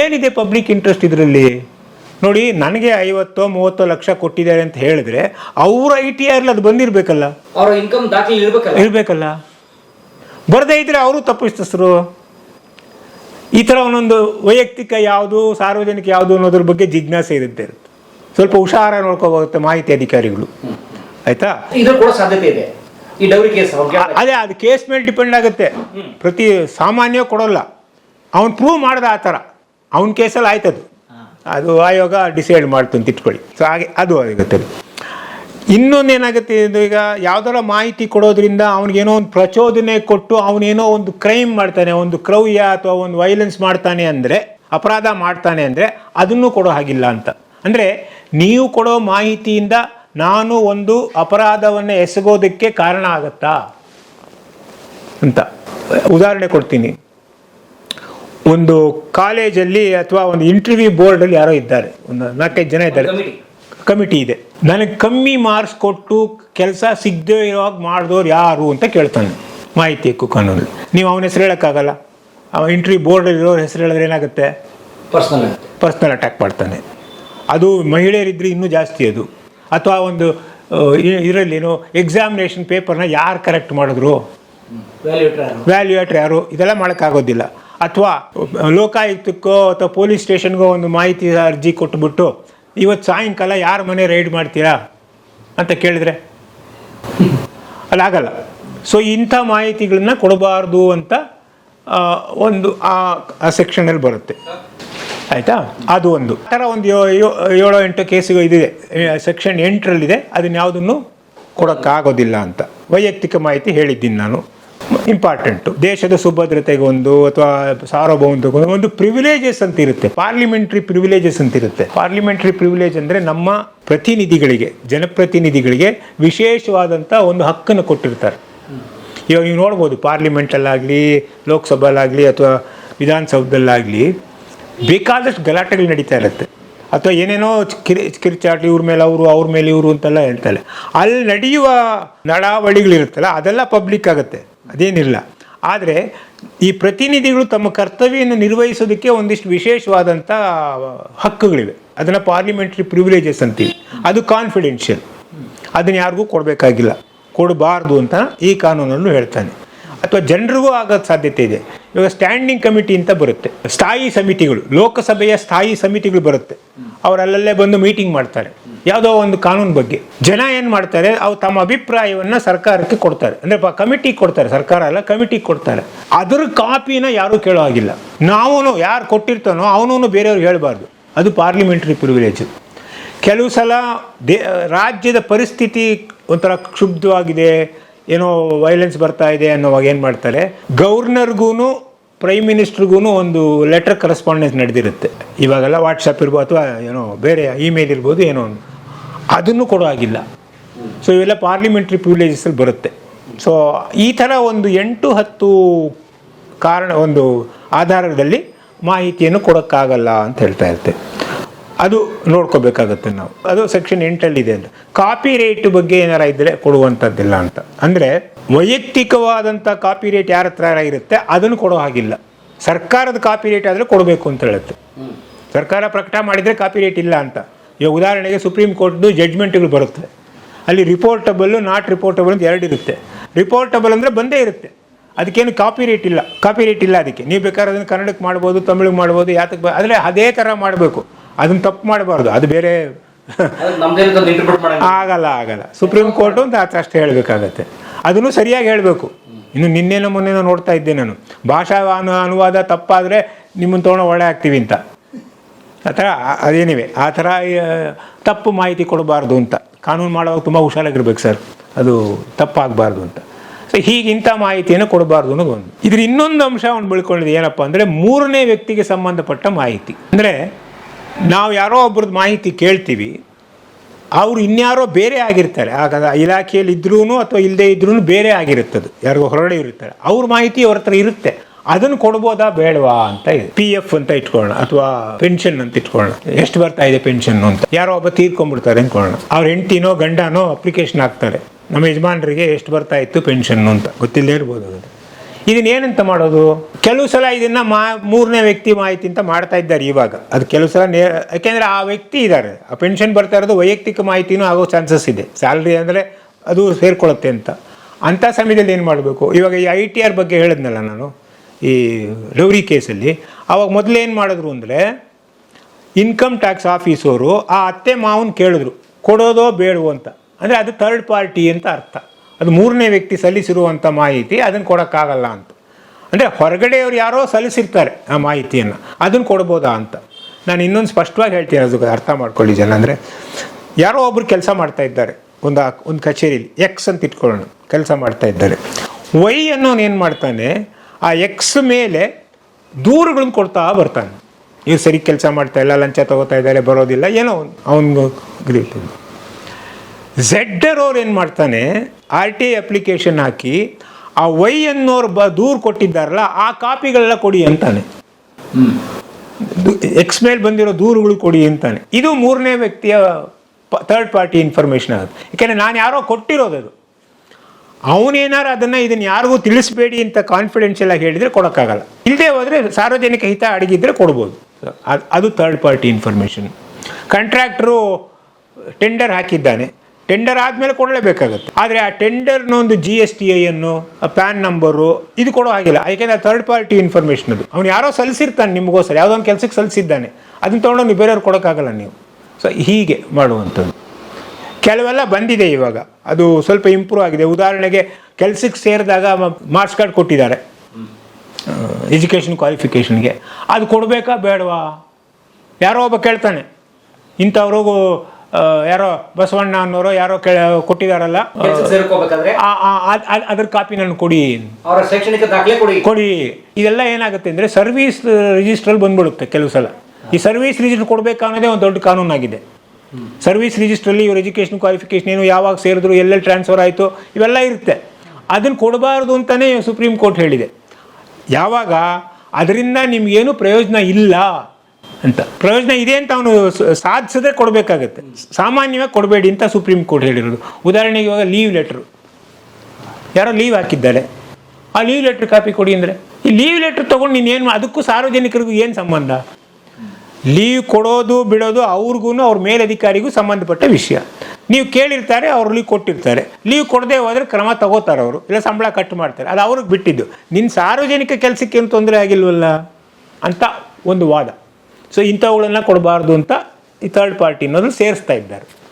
[SPEAKER 1] ಏನಿದೆ ಪಬ್ಲಿಕ್ ಇಂಟ್ರೆಸ್ಟ್ ಇದರಲ್ಲಿ? ನೋಡಿ ನನಗೆ ಐವತ್ತೋ ಮೂವತ್ತೋ ಲಕ್ಷ ಕೊಟ್ಟಿದ್ದಾರೆ ಅಂತ ಹೇಳಿದ್ರೆ ಅವರ ಐ ಟಿ ಆರ್ ಅದು ಬಂದಿರಬೇಕಲ್ಲ?
[SPEAKER 2] ಅವ್ರ ಇನ್ಕಮ್ ದಾಖಲೆ ಇರ್ಬೇಕಲ್ಲ?
[SPEAKER 1] ಇರಬೇಕಲ್ಲ? ಬರದೇ ಇದ್ರೆ ಅವರು ತಪ್ಪಿಸ್ತರು ಈ ಥರ ಒಂದೊಂದು ವೈಯಕ್ತಿಕ ಯಾವುದು ಸಾರ್ವಜನಿಕ ಯಾವುದು ಅನ್ನೋದ್ರ ಬಗ್ಗೆ ಜಿಜ್ಞಾಸೆ ಇರುತ್ತೆ. ಸ್ವಲ್ಪ ಹುಷಾರ ನೋಡ್ಕೋಬೋಗುತ್ತೆ ಮಾಹಿತಿ ಅಧಿಕಾರಿಗಳು. ಆಯ್ತಾ?
[SPEAKER 2] ಇದು ಕೂಡ ಸಾಧ್ಯತೆ ಇದೆ. ಈ ಡೌರಿ ಕೇಸ್
[SPEAKER 1] ಅದೇ ಅದು ಕೇಸ್ ಮೇಲೆ ಡಿಪೆಂಡ್ ಆಗುತ್ತೆ. ಪ್ರತಿ ಸಾಮಾನ್ಯ ಕೊಡೋಲ್ಲ. ಅವ್ನು ಪ್ರೂವ್ ಮಾಡ್ದ ಆ ಥರ ಅವನ ಕೇಸಲ್ಲಿ ಆಯ್ತದು. ಅದು ಆಯೋಗ ಡಿಸೈಡ್ ಮಾಡ್ತು ಅಂತ ಇಟ್ಕೊಳ್ಳಿ. ಸೊ ಹಾಗೆ ಅದು ಆಗುತ್ತೆ. ಇನ್ನೊಂದು ಏನಾಗುತ್ತೆ ಈಗ ಯಾವ್ದಾರ ಮಾಹಿತಿ ಕೊಡೋದ್ರಿಂದ ಅವನಿಗೇನೋ ಒಂದು ಪ್ರಚೋದನೆ ಕೊಟ್ಟು ಅವನೇನೋ ಒಂದು ಕ್ರೈಮ್ ಮಾಡ್ತಾನೆ, ಒಂದು ಕ್ರೌಯ ಅಥವಾ ಒಂದು ವೈಲೆನ್ಸ್ ಮಾಡ್ತಾನೆ ಅಂದರೆ, ಅಪರಾಧ ಮಾಡ್ತಾನೆ ಅಂದರೆ ಅದನ್ನು ಕೊಡೋ ಹಾಗಿಲ್ಲ ಅಂತ. ಅಂದರೆ ನೀವು ಕೊಡೋ ಮಾಹಿತಿಯಿಂದ ನಾನು ಒಂದು ಅಪರಾಧವನ್ನು ಎಸಗೋದಕ್ಕೆ ಕಾರಣ ಆಗತ್ತಾ ಅಂತ. ಉದಾಹರಣೆ ಕೊಡ್ತೀನಿ. ಒಂದು ಕಾಲೇಜಲ್ಲಿ ಅಥವಾ ಒಂದು ಇಂಟರ್ವ್ಯೂ ಬೋರ್ಡಲ್ಲಿ ಯಾರೋ ಇದ್ದಾರೆ. ಒಂದು ನಾಲ್ಕೈದು ಜನ ಇದ್ದಾರೆ.
[SPEAKER 2] ಕಮಿಟಿ
[SPEAKER 1] ಇದೆ. ನನಗೆ ಕಮ್ಮಿ ಮಾರ್ಕ್ಸ್ ಕೊಟ್ಟು ಕೆಲಸ ಸಿಗದೇ ಇರೋವಾಗ ಮಾಡಿದವ್ರು ಯಾರು ಅಂತ ಕೇಳ್ತಾನೆ. ಮಾಹಿತಿ ಹಕ್ಕು ಕಾನೂನು. ನೀವು ಅವನ ಹೆಸರು ಹೇಳೋಕ್ಕಾಗಲ್ಲ. ಅವ ಇಂಟ್ರಿ ಬೋರ್ಡಲ್ಲಿರೋ ಹೆಸರು ಹೇಳಿದ್ರೆ ಏನಾಗುತ್ತೆ?
[SPEAKER 2] ಪರ್ಸ್ನಲ್
[SPEAKER 1] ಪರ್ಸ್ನಲ್ ಅಟ್ಯಾಕ್ ಮಾಡ್ತಾನೆ. ಅದು ಮಹಿಳೆಯರಿದ್ರೆ ಇನ್ನೂ ಜಾಸ್ತಿ ಅದು. ಅಥವಾ ಒಂದು ಇದರಲ್ಲಿ ಏನು ಎಕ್ಸಾಮಿನೇಷನ್ ಪೇಪರ್ನ ಯಾರು ಕರೆಕ್ಟ್ ಮಾಡಿದ್ರು?
[SPEAKER 2] ವ್ಯಾಲ್ಯೂಟ್ರ್
[SPEAKER 1] ವ್ಯಾಲ್ಯೂಯೇಟ್ರ್ ಯಾರು? ಇದೆಲ್ಲ ಮಾಡೋಕ್ಕಾಗೋದಿಲ್ಲ. ಅಥವಾ ಲೋಕಾಯುಕ್ತಕ್ಕೋ ಅಥವಾ ಪೊಲೀಸ್ ಸ್ಟೇಷನ್ಗೋ ಒಂದು ಮಾಹಿತಿ ಅರ್ಜಿ ಕೊಟ್ಬಿಟ್ಟು, ಇವತ್ತು ಸಾಯಂಕಾಲ ಯಾರ ಮನೆ ರೈಡ್ ಮಾಡ್ತೀರಾ? ಅಂತ ಕೇಳಿದ್ರೆ ಆಗಲ್ಲ. ಸೊ ಇಂಥ ಮಾಹಿತಿಗಳನ್ನ ಕೊಡಬಾರ್ದು ಅಂತ ಒಂದು, ಆ ಸೆಕ್ಷನಲ್ಲಿ ಬರುತ್ತೆ. ಆಯಿತಾ? ಅದು ಒಂದು. ಥರ ಒಂದು ಏಳು, ಎಂಟು ಕೇಸು ಇದಿದೆ ಸೆಕ್ಷನ್ ಎಂಟರಲ್ಲಿದೆ. ಅದನ್ನ ಯಾವುದನ್ನು ಕೊಡೋಕ್ಕಾಗೋದಿಲ್ಲ ಅಂತ. ವೈಯಕ್ತಿಕ ಮಾಹಿತಿ ಹೇಳಿದ್ದೀನಿ ನಾನು. ಇಂಪಾರ್ಟೆಂಟು ದೇಶದ ಸುಭದ್ರತೆಗೆ ಒಂದು ಅಥವಾ ಸಾರ್ವಭೌಮತೆಗೆ ಒಂದು ಒಂದು ಪ್ರಿವಿಲೇಜಸ್ ಅಂತ ಇರುತ್ತೆ. ಪಾರ್ಲಿಮೆಂಟ್ರಿ ಪ್ರಿವಿಲೇಜಸ್ ಅಂತ ಇರುತ್ತೆ. ಪಾರ್ಲಿಮೆಂಟ್ರಿ ಪ್ರಿವಿಲೇಜ್ ಅಂದರೆ ನಮ್ಮ ಪ್ರತಿನಿಧಿಗಳಿಗೆ, ಜನಪ್ರತಿನಿಧಿಗಳಿಗೆ ವಿಶೇಷವಾದಂಥ ಒಂದು ಹಕ್ಕನ್ನು ಕೊಟ್ಟಿರ್ತಾರೆ. ಇವಾಗ ನೀವು ನೋಡ್ಬೋದು ಪಾರ್ಲಿಮೆಂಟಲ್ಲಾಗಲಿ ಲೋಕಸಭೆಲಾಗಲಿ ಅಥವಾ ವಿಧಾನಸೌಧದಲ್ಲಾಗಲಿ ಬೇಕಾದಷ್ಟು ಗಲಾಟೆಗಳು ನಡೀತಾ ಇರುತ್ತೆ. ಅಥವಾ ಏನೇನೋ ಕಿರಿ ಕಿರಿಚಾಟ ಇವ್ರ ಮೇಲೆ ಅವರು, ಅವ್ರ ಮೇಲೆ ಇವರು ಅಂತೆಲ್ಲ ಹೇಳ್ತಾರೆ. ಅಲ್ಲಿ ನಡೆಯುವ ನಡಾವಳಿಗಳಿರುತ್ತಲ್ಲ, ಅದೆಲ್ಲ ಪಬ್ಲಿಕ್ ಆಗುತ್ತೆ. ಅದೇನಿಲ್ಲ. ಆದರೆ ಈ ಪ್ರತಿನಿಧಿಗಳು ತಮ್ಮ ಕರ್ತವ್ಯವನ್ನು ನಿರ್ವಹಿಸೋದಕ್ಕೆ ಒಂದಿಷ್ಟು ವಿಶೇಷವಾದಂಥ ಹಕ್ಕುಗಳಿವೆ. ಅದನ್ನು ಪಾರ್ಲಿಮೆಂಟ್ರಿ ಪ್ರಿವಿಲೇಜಸ್ ಅಂತೀವಿ. ಅದು ಕಾನ್ಫಿಡೆನ್ಷಿಯಲ್ ಅದನ್ನು ಯಾರಿಗೂ ಕೊಡಬೇಕಾಗಿಲ್ಲ. ಕೊಡಬಾರ್ದು ಅಂತ ಈ ಕಾನೂನನ್ನು ಹೇಳ್ತಾನೆ. ಅಥವಾ ಜನರಿಗೂ ಆಗೋದು ಸಾಧ್ಯತೆ ಇದೆ. ಇವಾಗ ಸ್ಟ್ಯಾಂಡಿಂಗ್ ಕಮಿಟಿ ಅಂತ ಬರುತ್ತೆ. ಸ್ಥಾಯಿ ಸಮಿತಿಗಳು, ಲೋಕಸಭೆಯ ಸ್ಥಾಯಿ ಸಮಿತಿಗಳು ಬರುತ್ತೆ. ಅವರಲ್ಲಲ್ಲೇ ಬಂದು ಮೀಟಿಂಗ್ ಮಾಡ್ತಾರೆ. ಯಾವುದೋ ಒಂದು ಕಾನೂನು ಬಗ್ಗೆ. ಜನ ಏನು ಮಾಡ್ತಾರೆ ಅವು ತಮ್ಮ ಅಭಿಪ್ರಾಯವನ್ನು ಸರ್ಕಾರಕ್ಕೆ ಕೊಡ್ತಾರೆ. ಅಂದರೆ ಕಮಿಟಿಗೆ ಕೊಡ್ತಾರೆ, ಸರ್ಕಾರ ಅಲ್ಲ ಕಮಿಟಿಗೆ ಕೊಡ್ತಾರೆ. ಅದರ ಕಾಪಿನ ಯಾರೂ ಕೇಳೋ ಆಗಿಲ್ಲ ನಾವು ಯಾರು ಕೊಟ್ಟಿರ್ತಾನೋ ಅವನೂ ಬೇರೆಯವ್ರು ಹೇಳಬಾರ್ದು. ಅದು ಪಾರ್ಲಿಮೆಂಟ್ರಿ ಪ್ರಿವಿಲೇಜ್ ಕೆಲವು ಸಲ ದೇ, ರಾಜ್ಯದ ಪರಿಸ್ಥಿತಿ ಒಂಥರ ಕ್ಷುಬ್ಧವಾಗಿದೆ, ಏನೋ ವೈಲೆನ್ಸ್ ಬರ್ತಾ ಇದೆ ಅನ್ನೋವಾಗ ಏನು ಮಾಡ್ತಾರೆ ಗವರ್ನರ್ಗೂ ಪ್ರೈಮ್ ಮಿನಿಸ್ಟ್ರಿಗೂ ಒಂದು ಲೆಟರ್ ಕರೆಸ್ಪಾಂಡೆನ್ಸ್ ನಡೆದಿರುತ್ತೆ. ಇವಾಗೆಲ್ಲ ವಾಟ್ಸಪ್ ಇರ್ಬೋದು ಅಥವಾ ಏನೋ ಬೇರೆ ಇಮೇಲ್ ಇರ್ಬೋದು ಏನೋ ಒಂದು. ಅದನ್ನು ಕೊಡೋ ಆಗಿಲ್ಲ ಸೊ ಇವೆಲ್ಲ ಪಾರ್ಲಿಮೆಂಟ್ರಿ ಪ್ರಿವಿಲೇಜಸಲ್ಲಿ ಬರುತ್ತೆ. ಸೊ ಈ ಥರ ಒಂದು ಎಂಟು ಹತ್ತು ಕಾರಣ, ಒಂದು ಆಧಾರದಲ್ಲಿ ಮಾಹಿತಿಯನ್ನು ಕೊಡೋಕ್ಕಾಗಲ್ಲ ಅಂತ ಹೇಳ್ತಾ ಇರ್ತೇವೆ ಅದು ನೋಡ್ಕೋಬೇಕಾಗತ್ತೆ ನಾವು. ಅದು ಸೆಕ್ಷನ್ ಎಂಟಲ್ಲಿದೆ ಅಂತ. ಕಾಪಿ ರೇಟ್ ಬಗ್ಗೆ ಏನಾರ ಇದ್ದರೆ ಕೊಡುವಂಥದ್ದಿಲ್ಲ ಅಂತ. ಅಂದರೆ ವೈಯಕ್ತಿಕವಾದಂಥ ಕಾಪಿ ರೇಟ್ ಯಾರ ಹತ್ರ ಇರುತ್ತೆ ಅದನ್ನು ಕೊಡೋ ಹಾಗಿಲ್ಲ. ಸರ್ಕಾರದ ಕಾಪಿ ರೇಟ್ ಆದರೆ ಕೊಡಬೇಕು ಅಂತ ಹೇಳುತ್ತೆ. ಸರ್ಕಾರ ಪ್ರಕಟ ಮಾಡಿದರೆ ಕಾಪಿ ರೇಟ್ ಇಲ್ಲ ಅಂತ. ಈಗ ಉದಾಹರಣೆಗೆ ಸುಪ್ರೀಂ ಕೋರ್ಟ್ದು ಜಡ್ಜ್ಮೆಂಟ್ಗಳು ಬರುತ್ತೆ. ಅಲ್ಲಿ ರಿಪೋರ್ಟಬಲ್ಲು ನಾಟ್ ರಿಪೋರ್ಟಬಲ್ ಅಂತ ಎರಡು ಇರುತ್ತೆ. ರಿಪೋರ್ಟಬಲ್ ಅಂದರೆ ಬಂದೇ ಇರುತ್ತೆ. ಅದಕ್ಕೇನು ಕಾಪಿ ರೇಟ್ ಇಲ್ಲ. ಕಾಪಿ ರೇಟ್ ಇಲ್ಲ ಅದಕ್ಕೆ. ನೀವು ಬೇಕಾದ್ರೆ ಅದನ್ನು ಕನ್ನಡಕ್ಕೆ ಮಾಡ್ಬೋದು ತಮಿಳಿಗೆ ಮಾಡ್ಬೋದು ಯಾತಕ್ಕೆ ಆದರೆ ಅದೇ ಥರ ಮಾಡಬೇಕು. ಅದನ್ನು ತಪ್ಪು ಮಾಡಬಾರ್ದು. ಅದು ಬೇರೆ ಆಗಲ್ಲ ಆಗಲ್ಲ. ಸುಪ್ರೀಂ ಕೋರ್ಟು ಅಂತ ಆತ ಅಷ್ಟೇ ಹೇಳಬೇಕಾಗತ್ತೆ. ಅದನ್ನು ಸರಿಯಾಗಿ ಹೇಳಬೇಕು. ಇನ್ನು ನಿನ್ನೆನೋ ಮೊನ್ನೆನೋ ನೋಡ್ತಾ ಇದ್ದೆ ನಾನು. ಭಾಷಾ ಅನು ಅನುವಾದ ತಪ್ಪಾದರೆ ನಿಮ್ಮನ್ನು ತೊಗೊಂಡು ಒಳ್ಳೆ ಆಗ್ತೀವಿ ಅಂತ. ಆ ಥರ ಅದೇನಿವೆ. ಆ ಥರ ತಪ್ಪು ಮಾಹಿತಿ ಕೊಡಬಾರ್ದು ಅಂತ. ಕಾನೂನು ಮಾಡುವಾಗ ತುಂಬ ಹುಷಾರಾಗಿರ್ಬೇಕು ಸರ್. ಅದು ತಪ್ಪಾಗಬಾರ್ದು ಅಂತ. ಸೊ ಹೀಗೆ ಇಂಥ ಮಾಹಿತಿಯನ್ನು ಕೊಡಬಾರ್ದು ಅನ್ನೋದು ಒಂದು. ಇದ್ರ ಇನ್ನೊಂದು ಅಂಶ ಅವ್ನು ಬೆಳ್ಕೊಂಡಿದೆ ಏನಪ್ಪ ಅಂದರೆ ಮೂರನೇ ವ್ಯಕ್ತಿಗೆ ಸಂಬಂಧಪಟ್ಟ ಮಾಹಿತಿ. ಅಂದರೆ ನಾವು ಯಾರೋ ಒಬ್ರದ್ದು ಮಾಹಿತಿ ಕೇಳ್ತೀವಿ. ಅವರು ಇನ್ಯಾರೋ ಬೇರೆ ಆಗಿರ್ತಾರೆ. ಆಗ ಇಲಾಖೆಯಲ್ಲಿ ಇದ್ರೂ ಅಥವಾ ಇಲ್ಲದೆ ಇದ್ರೂ ಬೇರೆ ಆಗಿರುತ್ತದೆ. ಯಾರಿಗೋ ಹೊರಗಡೆ ಇರುತ್ತಾರೆ. ಅವ್ರ ಮಾಹಿತಿ ಅವ್ರ ಹತ್ರ ಇರುತ್ತೆ. ಅದನ್ನು ಕೊಡ್ಬೋದಾ ಬೇಡವಾ ಅಂತ ಇದೆ. ಪಿ ಎಫ್ ಅಂತ ಇಟ್ಕೊಳ್ಳೋಣ. ಅಥವಾ ಪೆನ್ಷನ್ ಅಂತ ಇಟ್ಕೊಳ್ಳೋಣ. ಎಷ್ಟು ಬರ್ತಾ ಇದೆ ಪೆನ್ಷನ್ ಅಂತ. ಯಾರೋ ಒಬ್ಬ ತೀರ್ಕೊಂಡ್ಬಿಡ್ತಾರೆ ಅನ್ಕೊಳ್ಳೋಣ ಅವ್ರ ಹೆಂಡತಿನೋ ಗಂಡನೋ ಅಪ್ಲಿಕೇಶನ್ ಹಾಕ್ತಾರೆ. ನಮ್ಮ ಯಜಮಾನರಿಗೆ ಎಷ್ಟು ಬರ್ತಾ ಇತ್ತು ಪೆನ್ಷನ್ ಅಂತ. ಗೊತ್ತಿಲ್ಲದೆ ಇರ್ಬೋದು ಅದು. ಇದನ್ನ ಏನಂತ ಮಾಡೋದು? ಕೆಲವು ಸಲ ಇದನ್ನ ಮಾ, ಮೂರನೇ ವ್ಯಕ್ತಿ ಮಾಹಿತಿ ಅಂತ ಮಾಡ್ತಾ ಇದ್ದಾರೆ ಇವಾಗ. ಅದು ಕೆಲವು ಸಲ ನೇ, ಯಾಕೆಂದರೆ ಆ ವ್ಯಕ್ತಿ ಇದ್ದಾರೆ. ಆ ಪೆನ್ಷನ್ ಬರ್ತಾ ಇರೋದು ವೈಯಕ್ತಿಕ ಮಾಹಿತಿನೂ ಆಗೋ ಚಾನ್ಸಸ್ ಇದೆ. ಸ್ಯಾಲ್ರಿ ಅಂದರೆ ಅದು ಸೇರ್ಕೊಳ್ಳುತ್ತೆ ಅಂತ. ಅಂಥ ಸಮಯದಲ್ಲಿ ಏನು ಮಾಡಬೇಕು? ಇವಾಗ ಈ ಐ ಟಿ ಆರ್ ಬಗ್ಗೆ ಹೇಳಿದ್ನಲ್ಲ ನಾನು, ಈ ಡೌರಿ ಕೇಸಲ್ಲಿ ಅವಾಗ ಮೊದಲು ಏನು ಮಾಡಿದ್ರು ಅಂದರೆ ಇನ್ಕಮ್ ಟ್ಯಾಕ್ಸ್ ಆಫೀಸವರು ಆ ಅತ್ತೆ ಮಾವನ್ ಕೇಳಿದ್ರು, ಕೊಡೋದೋ ಬೇಡವೋ ಅಂತ. ಅಂದರೆ ಅದು ಥರ್ಡ್ ಪಾರ್ಟಿ ಅಂತ ಅರ್ಥ. ಅದು ಮೂರನೇ ವ್ಯಕ್ತಿ ಸಲ್ಲಿಸಿರುವಂಥ ಮಾಹಿತಿ, ಅದನ್ನು ಕೊಡೋಕ್ಕಾಗಲ್ಲ ಅಂತ. ಅಂದರೆ ಹೊರಗಡೆಯವ್ರು ಯಾರೋ ಸಲ್ಲಿಸಿರ್ತಾರೆ ಆ ಮಾಹಿತಿಯನ್ನು, ಅದನ್ನು ಕೊಡ್ಬೋದಾ ಅಂತ. ನಾನು ಇನ್ನೊಂದು ಸ್ಪಷ್ಟವಾಗಿ ಹೇಳ್ತೀನಿ ಅದಕ್ಕೆ ಅರ್ಥ ಮಾಡ್ಕೊಳ್ಳಿ ಜನ. ಅಂದರೆ ಯಾರೋ ಒಬ್ಬರು ಕೆಲಸ ಮಾಡ್ತಾ ಇದ್ದಾರೆ, ಒಂದು ಒಂದು ಕಚೇರಿಲಿ ಎಕ್ಸ್ ಅಂತ ಇಟ್ಕೊಳ್ಳೋಣ, ಕೆಲಸ ಮಾಡ್ತಾ ಇದ್ದಾರೆ. ವೈ ಅನ್ನೋನು ಏನು ಮಾಡ್ತಾನೆ, ಆ ಎಕ್ಸ್ ಮೇಲೆ ದೂರುಗಳನ್ನು ಕೊಡ್ತಾ ಬರ್ತಾನೆ. ಇವ್ರು ಸರಿ ಕೆಲಸ ಮಾಡ್ತಾ ಇಲ್ಲ, ಲಂಚ ತಗೋತಾ ಇದ್ದಾರೆ, ಬರೋದಿಲ್ಲ, ಏನೋ ಅವನಿಗೆ ಗ್ರೇಟ್ ಝೆಡ್ಡರ್ ಅವ್ರು ಏನು ಮಾಡ್ತಾನೆ? ಆರ್ ಟಿ ಐ ಅಪ್ಲಿಕೇಶನ್ ಹಾಕಿ ಆ ವೈ ಅನ್ನೋರು ಬ ದೂರು ಕೊಟ್ಟಿದ್ದಾರಲ್ಲ ಆ ಕಾಪಿಗಳೆಲ್ಲ ಕೊಡಿ ಅಂತಾನೆ. ಎಕ್ಸ್ ಮೇಲ್ ಬಂದಿರೋ ದೂರುಗಳು ಕೊಡಿ ಅಂತಾನೆ. ಇದು ಮೂರನೇ ವ್ಯಕ್ತಿಯ ಥರ್ಡ್ ಪಾರ್ಟಿ ಇನ್ಫಾರ್ಮೇಷನ್ ಆಗುತ್ತೆ. ಯಾಕೆಂದರೆ ನಾನು ಯಾರೋ ಕೊಟ್ಟಿರೋದು ಅದು. ಅವನೇನಾರು ಅದನ್ನು ಇದನ್ನು ಯಾರಿಗೂ ತಿಳಿಸ್ಬೇಡಿ ಅಂತ ಕಾನ್ಫಿಡೆನ್ಷಿಯಲ್ ಆಗಿ ಹೇಳಿದರೆ ಕೊಡೋಕ್ಕಾಗಲ್ಲ. ಇಲ್ಲದೆ ಹೋದರೆ ಸಾರ್ವಜನಿಕ ಹಿತ ಅಡಗಿದ್ರೆ ಕೊಡ್ಬೋದು. ಅದು ಅದು third party information contractor tender ಹಾಕಿದ್ದಾನೆ. ಟೆಂಡರ್ ಆದಮೇಲೆ ಕೊಡಲೇಬೇಕಾಗುತ್ತೆ. ಆದರೆ ಆ ಟೆಂಡರ್ನ ಒಂದು ಜಿ ಎಸ್ ಟಿ ಐಯನ್ನು ಪ್ಯಾನ್ ನಂಬರು ಇದು ಕೊಡೋ ಹಾಗಿಲ್ಲ. ಯಾಕೆಂದರೆ ಥರ್ಡ್ ಪಾರ್ಟಿ ಇನ್ಫಾರ್ಮೇಷನ್ ಅದು. ಅವ್ನು ಯಾರೋ ಸಲ್ಲಿಸಿರ್ತಾನೆ ನಿಮಗೋಸ್ಕರ. ಯಾವುದೋ ಒಂದು ಕೆಲಸಕ್ಕೆ ಸಲ್ಲಿಸಿದ್ದಾನೆ ಅದನ್ನ ತೊಗೊಂಡು ನೀವು ಬೇರೆಯವ್ರು ಕೊಡೋಕ್ಕಾಗಲ್ಲ ನೀವು. ಸೊ ಹೀಗೆ ಮಾಡುವಂಥದ್ದು. ಕೆಲವೆಲ್ಲ ಬಂದಿದೆ ಇವಾಗ. ಅದು ಸ್ವಲ್ಪ ಇಂಪ್ರೂವ್ ಆಗಿದೆ. ಉದಾಹರಣೆಗೆ ಕೆಲಸಕ್ಕೆ ಸೇರಿದಾಗ ಮಾರ್ಕ್ಸ್ ಕಾರ್ಡ್ ಕೊಟ್ಟಿದ್ದಾರೆ. ಎಜುಕೇಷನ್ ಕ್ವಾಲಿಫಿಕೇಷನ್ಗೆ ಅದು ಕೊಡಬೇಕಾ ಬೇಡವಾ? ಯಾರೋ ಒಬ್ಬ ಕೇಳ್ತಾನೆ. ಇಂಥವ್ರಿಗೂ ಯಾರೋ ಬಸವಣ್ಣ ಅನ್ನೋರು ಯಾರೋ ಕೊಟ್ಟಿದಾರಲ್ಲ ಅದ್ರ ಕಾಪಿ ನಾನು ಕೊಡಿ.
[SPEAKER 2] ಅವರ ಶೈಕ್ಷಣಿಕ ದಾಖಲೆ ಕೊಡಿ.
[SPEAKER 1] ಕೊಡಿ. ಇದೆಲ್ಲ ಏನಾಗುತ್ತೆ ಅಂದ್ರೆ ಸರ್ವಿಸ್ ರಿಜಿಸ್ಟ್ರಲ್ಲಿ ಬಂದ್ಬಿಡುತ್ತೆ ಕೆಲವು ಸಲ. ಈ ಸರ್ವಿಸ್ ರಿಜಿಸ್ಟರ್ ಕೊಡಬೇಕಾ ಅನ್ನೋದೇ ಒಂದು ದೊಡ್ಡ ಕಾನೂನಾಗಿದೆ. ಸರ್ವಿಸ್ ರಿಜಿಸ್ಟ್ರಲ್ಲಿ ಇವ್ರ ಎಜುಕೇಶನ್ ಕ್ವಾಲಿಫಿಕೇಷನ್ ಏನು ಯಾವಾಗ ಸೇರಿದ್ರು ಎಲ್ಲೆಲ್ಲಿ ಟ್ರಾನ್ಸ್ಫರ್ ಆಯಿತು ಇವೆಲ್ಲ ಇರುತ್ತೆ. ಅದನ್ನು ಕೊಡಬಾರ್ದು ಅಂತಲೇ ಸುಪ್ರೀಂ ಕೋರ್ಟ್ ಹೇಳಿದೆ. ಯಾವಾಗ? ಅದರಿಂದ ನಿಮ್ಗೇನು ಪ್ರಯೋಜನ ಇಲ್ಲ. ಅಂತ. ಪ್ರಯೋಜನ ಇದೆ ಅಂತ ಅವನು ಸಾಧಿಸಿದ್ರೆ ಕೊಡಬೇಕಾಗತ್ತೆ. ಸಾಮಾನ್ಯವಾಗಿ ಕೊಡಬೇಡಿ ಅಂತ ಸುಪ್ರೀಂ ಕೋರ್ಟ್ ಹೇಳಿರೋದು. ಉದಾಹರಣೆಗೆ ಇವಾಗ ಲೀವ್ ಲೆಟ್ರು. ಯಾರೋ ಲೀವ್ ಹಾಕಿದ್ದಾರೆ ಆ ಲೀವ್ ಲೆಟ್ರ್ ಕಾಪಿ ಕೊಡಿ ಅಂದರೆ, ಈ ಲೀವ್ ಲೆಟ್ರ್ ತೊಗೊಂಡು ನೀನು ಏನು ಅದಕ್ಕೂ ಸಾರ್ವಜನಿಕರಿಗೂ ಏನು ಸಂಬಂಧ? ಲೀವ್ ಕೊಡೋದು ಬಿಡೋದು ಅವ್ರಿಗೂ ಅವ್ರ ಮೇಲಧಿಕಾರಿಗೂ ಸಂಬಂಧಪಟ್ಟ ವಿಷಯ. ನೀವು ಕೇಳಿರ್ತಾರೆ, ಅವ್ರು ಲೀವ್ ಕೊಟ್ಟಿರ್ತಾರೆ. ಲೀವ್ ಕೊಡದೆ ಹೋದ್ರೆ ಕ್ರಮ ತಗೋತಾರೆ ಅವರು. ಇಲ್ಲ ಸಂಬಳ ಕಟ್ ಮಾಡ್ತಾರೆ. ಅದು ಅವ್ರಿಗೆ ಬಿಟ್ಟಿದ್ದು. ನಿನ್ನ ಸಾರ್ವಜನಿಕ ಕೆಲಸಕ್ಕೆ ಏನು ತೊಂದರೆ ಆಗಿಲ್ವಲ್ಲ? ಅಂತ ಒಂದು ವಾದ. ಸೊ ಇಂಥವುಗಳನ್ನ ಕೊಡಬಾರ್ದು ಅಂತ ಈ ಥರ್ಡ್ ಪಾರ್ಟಿ ಅನ್ನೋದನ್ನು ಸೇರಿಸ್ತಾ ಇದ್ದಾರೆ.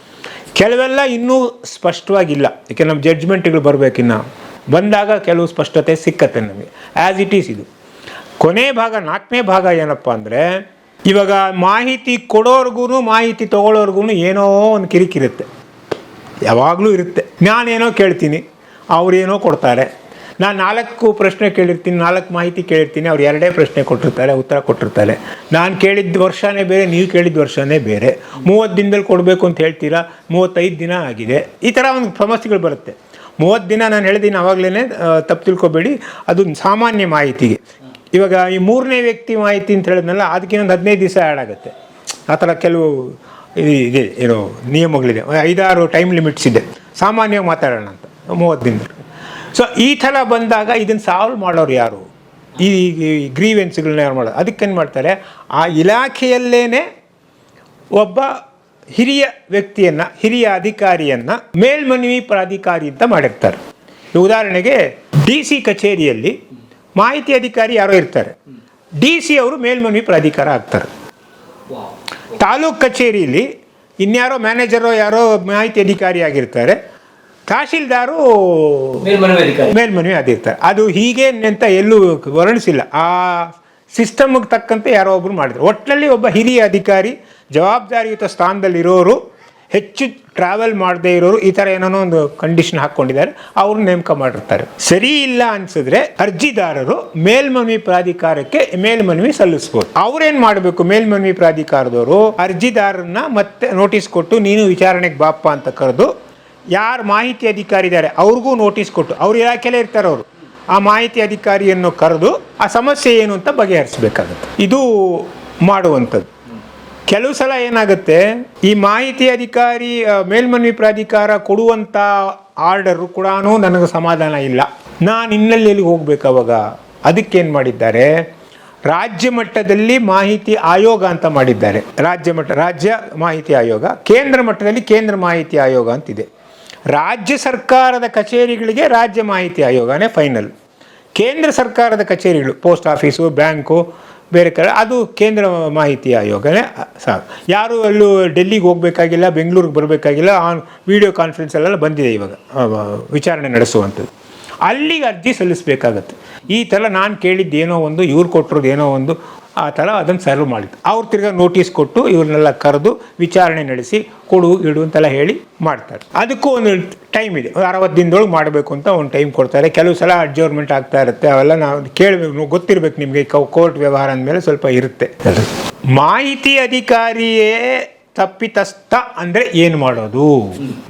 [SPEAKER 1] ಕೆಲವೆಲ್ಲ ಇನ್ನೂ ಸ್ಪಷ್ಟವಾಗಿಲ್ಲ. ಯಾಕೆ ನಮ್ಮ ಜಡ್ಜ್ಮೆಂಟ್ಗಳು ಬರಬೇಕಿನ್ನ. ಬಂದಾಗ ಕೆಲವು ಸ್ಪಷ್ಟತೆ ಸಿಕ್ಕತ್ತೆ ನಮಗೆ. ಆ್ಯಸ್ ಇಟ್ ಈಸ್ ಇದು. ಕೊನೆ ಭಾಗ, ನಾಲ್ಕನೇ ಭಾಗ ಏನಪ್ಪ ಅಂದರೆ, ಇವಾಗ ಮಾಹಿತಿ ಕೊಡೋರ್ಗು ಮಾಹಿತಿ ತೊಗೊಳೋರ್ಗು ಏನೋ ಒಂದು ಕಿರಿಕಿರುತ್ತೆ ಯಾವಾಗಲೂ ಇರುತ್ತೆ. ನಾನೇನೋ ಕೇಳ್ತೀನಿ. ಅವ್ರೇನೋ ಕೊಡ್ತಾರೆ. ನಾನು ನಾಲ್ಕು ಪ್ರಶ್ನೆ ಕೇಳಿರ್ತೀನಿ, ನಾಲ್ಕು ಮಾಹಿತಿ ಕೇಳಿರ್ತೀನಿ, ಅವ್ರು ಎರಡೇ ಪ್ರಶ್ನೆ ಕೊಟ್ಟಿರ್ತಾರೆ, ಉತ್ತರ ಕೊಟ್ಟಿರ್ತಾರೆ. ನಾನು ಕೇಳಿದ್ದ ವರ್ಷನೇ ಬೇರೆ, ನೀವು ಕೇಳಿದ ವರ್ಷನೇ ಬೇರೆ. ಮೂವತ್ತು ದಿನದಲ್ಲಿ ಕೊಡಬೇಕು ಅಂತ ಹೇಳ್ತೀರಾ? ಮೂವತ್ತೈದು ದಿನ ಆಗಿದೆ. ಈ ಥರ ಒಂದು ಸಮಸ್ಯೆಗಳು ಬರುತ್ತೆ. ಮೂವತ್ತು ದಿನ ನಾನು ಹೇಳಿದ್ದೀನಿ ಆವಾಗಲೇ ತಪ್ಪು ತಿಳ್ಕೊಬೇಡಿ. ಅದು ಸಾಮಾನ್ಯ ಮಾಹಿತಿಗೆ. ಇವಾಗ ಈ ಮೂರನೇ ವ್ಯಕ್ತಿ ಮಾಹಿತಿ ಅಂತ ಹೇಳಿದ್ನಲ್ಲ ಅದಕ್ಕೆ ಒಂದು ಹದಿನೈದು ದಿವಸ ಆ್ಯಡ್ ಆಗುತ್ತೆ. ಆ ಥರ ಕೆಲವು ಇದು ಏನು ನಿಯಮಗಳಿದೆ. ಐದಾರು ಟೈಮ್ ಲಿಮಿಟ್ಸ್ ಇದೆ. ಸಾಮಾನ್ಯವಾಗಿ ಮಾತಾಡೋಣ ಅಂತ. ಮೂವತ್ತು ದಿನ ಸೊ ಈ ಥರ ಬಂದಾಗ ಇದನ್ನು ಸಾಲ್ವ್ ಮಾಡೋರು ಯಾರು? ಈ ಗ್ರೀವೆನ್ಸ್ಗಳನ್ನ ಯಾರು ಮಾಡೋದು? ಅದಕ್ಕೇನು ಮಾಡ್ತಾರೆ? ಆ ಇಲಾಖೆಯಲ್ಲೇ ಒಬ್ಬ ಹಿರಿಯ ವ್ಯಕ್ತಿಯನ್ನು, ಹಿರಿಯ ಅಧಿಕಾರಿಯನ್ನು ಮೇಲ್ಮನವಿ ಪ್ರಾಧಿಕಾರಿ ಅಂತ ಮಾಡಿರ್ತಾರೆ. ಉದಾಹರಣೆಗೆ ಡಿ ಸಿ ಕಚೇರಿಯಲ್ಲಿ ಮಾಹಿತಿ ಅಧಿಕಾರಿ ಯಾರೋ ಇರ್ತಾರೆ. ಡಿ ಸಿ ಅವರು ಮೇಲ್ಮನವಿ ಪ್ರಾಧಿಕಾರ ಆಗ್ತಾರೆ. ತಾಲೂಕು ಕಚೇರಿಯಲ್ಲಿ ಇನ್ಯಾರೋ ಮ್ಯಾನೇಜರೋ ಯಾರೋ ಮಾಹಿತಿ ಅಧಿಕಾರಿ ಆಗಿರ್ತಾರೆ. ತಹಶೀಲ್ದಾರು
[SPEAKER 2] ಮೇಲ್ಮನವಿ
[SPEAKER 1] ಅದಿರ್ತಾರೆ ಅದು ಹೀಗೆ ಅಂತ ಎಲ್ಲೂ ವರ್ಣಿಸಿಲ್ಲ. ಆ ಸಿಸ್ಟಮ್ಗೆ ತಕ್ಕಂತೆ ಯಾರೋ ಒಬ್ರು ಮಾಡಿದ್ರು. ಒಟ್ಟಿನಲ್ಲಿ ಒಬ್ಬ ಹಿರಿಯ ಅಧಿಕಾರಿ ಜವಾಬ್ದಾರಿಯುತ ಸ್ಥಾನದಲ್ಲಿರೋರು ಹೆಚ್ಚು ಟ್ರಾವೆಲ್ ಮಾಡದೇ ಇರೋರು ಈ ಥರ ಏನೋ ಒಂದು ಕಂಡೀಷನ್ ಹಾಕ್ಕೊಂಡಿದ್ದಾರೆ. ಅವ್ರನ್ನ ನೇಮಕ ಮಾಡಿರ್ತಾರೆ. ಸರಿ ಇಲ್ಲ ಅನ್ಸಿದ್ರೆ ಅರ್ಜಿದಾರರು ಮೇಲ್ಮನವಿ ಪ್ರಾಧಿಕಾರಕ್ಕೆ ಮೇಲ್ಮನವಿ ಸಲ್ಲಿಸ್ಬೋದು. ಅವ್ರೇನ್ ಮಾಡಬೇಕು ಮೇಲ್ಮನವಿ ಪ್ರಾಧಿಕಾರದವರು? ಅರ್ಜಿದಾರನ್ನ ಮತ್ತೆ ನೋಟಿಸ್ ಕೊಟ್ಟು ನೀನು ವಿಚಾರಣೆಗೆ ಬಾಪ್ಪ ಅಂತ ಕರೆದು ಯಾರು ಮಾಹಿತಿ ಅಧಿಕಾರಿ ಇದ್ದಾರೆ, ಅವ್ರಿಗೂ ನೋಟಿಸ್ ಕೊಟ್ಟು, ಅವ್ರ ಇಲಾಖೆಯಲ್ಲೇ ಇರ್ತಾರೆ ಅವರು. ಆ ಮಾಹಿತಿ ಅಧಿಕಾರಿಯನ್ನು ಕರೆದು ಆ ಸಮಸ್ಯೆ ಏನು ಅಂತ ಬಗೆಹರಿಸಬೇಕಾಗುತ್ತೆ. ಇದು ಮಾಡುವಂಥದ್ದು. ಕೆಲವು ಸಲ ಏನಾಗುತ್ತೆ, ಈ ಮಾಹಿತಿ ಅಧಿಕಾರಿ ಮೇಲ್ಮನವಿ ಪ್ರಾಧಿಕಾರ ಕೊಡುವಂಥ ಆರ್ಡರು ಕೂಡ ನನಗೆ ಸಮಾಧಾನ ಇಲ್ಲ. ನಾನು ಇನ್ನಲ್ಲಿ ಎಲ್ಲಿಗೆ ಹೋಗ್ಬೇಕು ಅವಾಗ? ಅದಕ್ಕೇನು ಮಾಡಿದ್ದಾರೆ? ರಾಜ್ಯ ಮಟ್ಟದಲ್ಲಿ ಮಾಹಿತಿ ಆಯೋಗ ಅಂತ ಮಾಡಿದ್ದಾರೆ. ರಾಜ್ಯ ಮಟ್ಟ, ರಾಜ್ಯ ಮಾಹಿತಿ ಆಯೋಗ. ಕೇಂದ್ರ ಮಟ್ಟದಲ್ಲಿ ಕೇಂದ್ರ ಮಾಹಿತಿ ಆಯೋಗ ಅಂತಿದೆ. ರಾಜ್ಯ ಸರ್ಕಾರದ ಕಚೇರಿಗಳಿಗೆ ರಾಜ್ಯ ಮಾಹಿತಿ ಆಯೋಗನೇ ಫೈನಲ್ ಕೇಂದ್ರ ಸರ್ಕಾರದ ಕಚೇರಿಗಳು ಪೋಸ್ಟ್ ಆಫೀಸು ಬ್ಯಾಂಕು ಬೇರೆ ಕಡೆ, ಅದು ಕೇಂದ್ರ ಮಾಹಿತಿ ಆಯೋಗನೇ ಸಾಕು. ಯಾರು ಅಲ್ಲೂ ಡೆಲ್ಲಿಗೆ ಹೋಗಬೇಕಾಗಿಲ್ಲ, ಬೆಂಗಳೂರಿಗೆ ಬರಬೇಕಾಗಿಲ್ಲ ಆನ್ ವಿಡಿಯೋ ಕಾನ್ಫರೆನ್ಸಲ್ಲೆಲ್ಲ ಬಂದಿದೆ ಇವಾಗ ವಿಚಾರಣೆ ನಡೆಸುವಂಥದ್ದು. ಅಲ್ಲಿಗೆ ಅರ್ಜಿ ಸಲ್ಲಿಸಬೇಕಾಗತ್ತೆ. ಈ ಥರ ನಾನು ಕೇಳಿದ್ದೇನೋ ಒಂದು, ಇವ್ರು ಕೊಟ್ಟಿರೋದು ಏನೋ ಒಂದು ಆ ಥರ ಅದನ್ನು ಸರ್ವ್ ಮಾಡಿದ್ದು. ಅವ್ರು ತಿರ್ಗಾ ನೋಟಿಸ್ ಕೊಟ್ಟು ಇವ್ರನ್ನೆಲ್ಲ ಕರೆದು ವಿಚಾರಣೆ ನಡೆಸಿ ಕೊಡು ಇಡು ಅಂತೆಲ್ಲ ಹೇಳಿ ಮಾಡ್ತಾರೆ. ಅದಕ್ಕೂ ಒಂದು ಟೈಮ್ ಇದೆ. ಅರವತ್ತು ದಿನದೊಳಗೆ ಮಾಡಬೇಕು ಅಂತ ಒಂದು ಟೈಮ್ ಕೊಡ್ತಾರೆ. ಕೆಲವು ಸಲ ಅಡ್ಜೋರ್ಮೆಂಟ್ ಆಗ್ತಾ ಇರುತ್ತೆ. ಅವೆಲ್ಲ ನಾವು ಕೇಳಬೇಕು ಗೊತ್ತಿರಬೇಕು ನಿಮಗೆ. ಕೋರ್ಟ್ ವ್ಯವಹಾರ ಅಂದಮೇಲೆ ಸ್ವಲ್ಪ ಇರುತ್ತೆ. ಮಾಹಿತಿ ಅಧಿಕಾರಿಯೇ ತಪ್ಪಿತಸ್ಥ ಅಂದರೆ ಏನು ಮಾಡೋದು?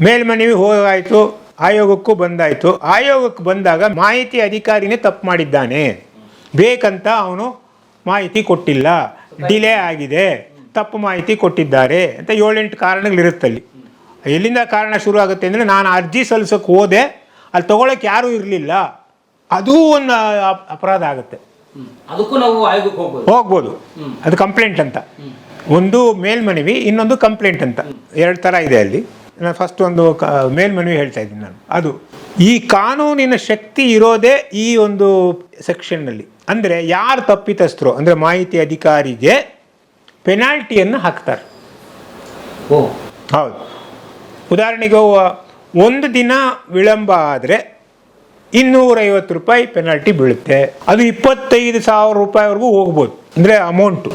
[SPEAKER 1] ಮೇಲ್ಮನವಿ ಹೋಗಾಯಿತು ಆಯೋಗಕ್ಕೂ ಬಂದಾಯಿತು. ಆಯೋಗಕ್ಕೆ ಬಂದಾಗ ಮಾಹಿತಿ ಅಧಿಕಾರಿನೇ ತಪ್ಪು ಮಾಡಿದ್ದಾನೆ. ಬೇಕಂತ ಅವನು ಮಾಹಿತಿ ಕೊಟ್ಟಿಲ್ಲ ಡಿಲೇ ಆಗಿದೆ ತಪ್ಪು ಮಾಹಿತಿ ಕೊಟ್ಟಿದ್ದಾರೆ ಅಂತ ಏಳೆಂಟು ಕಾರಣಗಳಿರುತ್ತಲ್ಲಿ. ಎಲ್ಲಿಂದ ಕಾರಣ ಶುರು ಆಗುತ್ತೆ ಅಂದರೆ ನಾನು ಅರ್ಜಿ ಸಲ್ಲಿಸೋಕೆ ಹೋದೆ ಅಲ್ಲಿ ತಗೊಳಕ್ಕೆ ಯಾರೂ ಇರಲಿಲ್ಲ. ಅದೂ ಒಂದು ಅಪರಾಧ ಆಗುತ್ತೆ.
[SPEAKER 2] ಅದಕ್ಕೂ ನಾವು ಹೋಗ್ಬೋದು.
[SPEAKER 1] ಅದು ಕಂಪ್ಲೇಂಟ್ ಅಂತ. ಒಂದು ಮೇಲ್ಮನವಿ ಇನ್ನೊಂದು ಕಂಪ್ಲೇಂಟ್ ಅಂತ. ಎರಡು ಥರ ಇದೆ ಅಲ್ಲಿ. ನಾನು ಫಸ್ಟ್ ಒಂದು ಮೇಲ್ಮನವಿ ಹೇಳ್ತಾ ಇದ್ದೀನಿ ನಾನು. ಅದು ಈ ಕಾನೂನಿನ ಶಕ್ತಿ ಇರೋದೇ ಈ ಒಂದು ಸೆಕ್ಷನ್ನಲ್ಲಿ ಅಂದರೆ ಯಾರು ತಪ್ಪಿತಸ್ಥರು? ಅಂದರೆ ಮಾಹಿತಿ ಅಧಿಕಾರಿಗೆ ಪೆನಾಲ್ಟಿಯನ್ನು ಹಾಕ್ತಾರೆ.
[SPEAKER 2] ಓ.
[SPEAKER 1] ಹೌದು. ಉದಾಹರಣೆಗೆ ಒಂದು ದಿನ ವಿಳಂಬ ಆದರೆ ಇನ್ನೂರೈವತ್ತು ರೂಪಾಯಿ ಪೆನಾಲ್ಟಿ ಬೀಳುತ್ತೆ. ಅದು ಇಪ್ಪತ್ತೈದು ಸಾವಿರ ರೂಪಾಯಿವರೆಗೂ ಹೋಗ್ಬೋದು. ಅಂದರೆ ಅಮೌಂಟು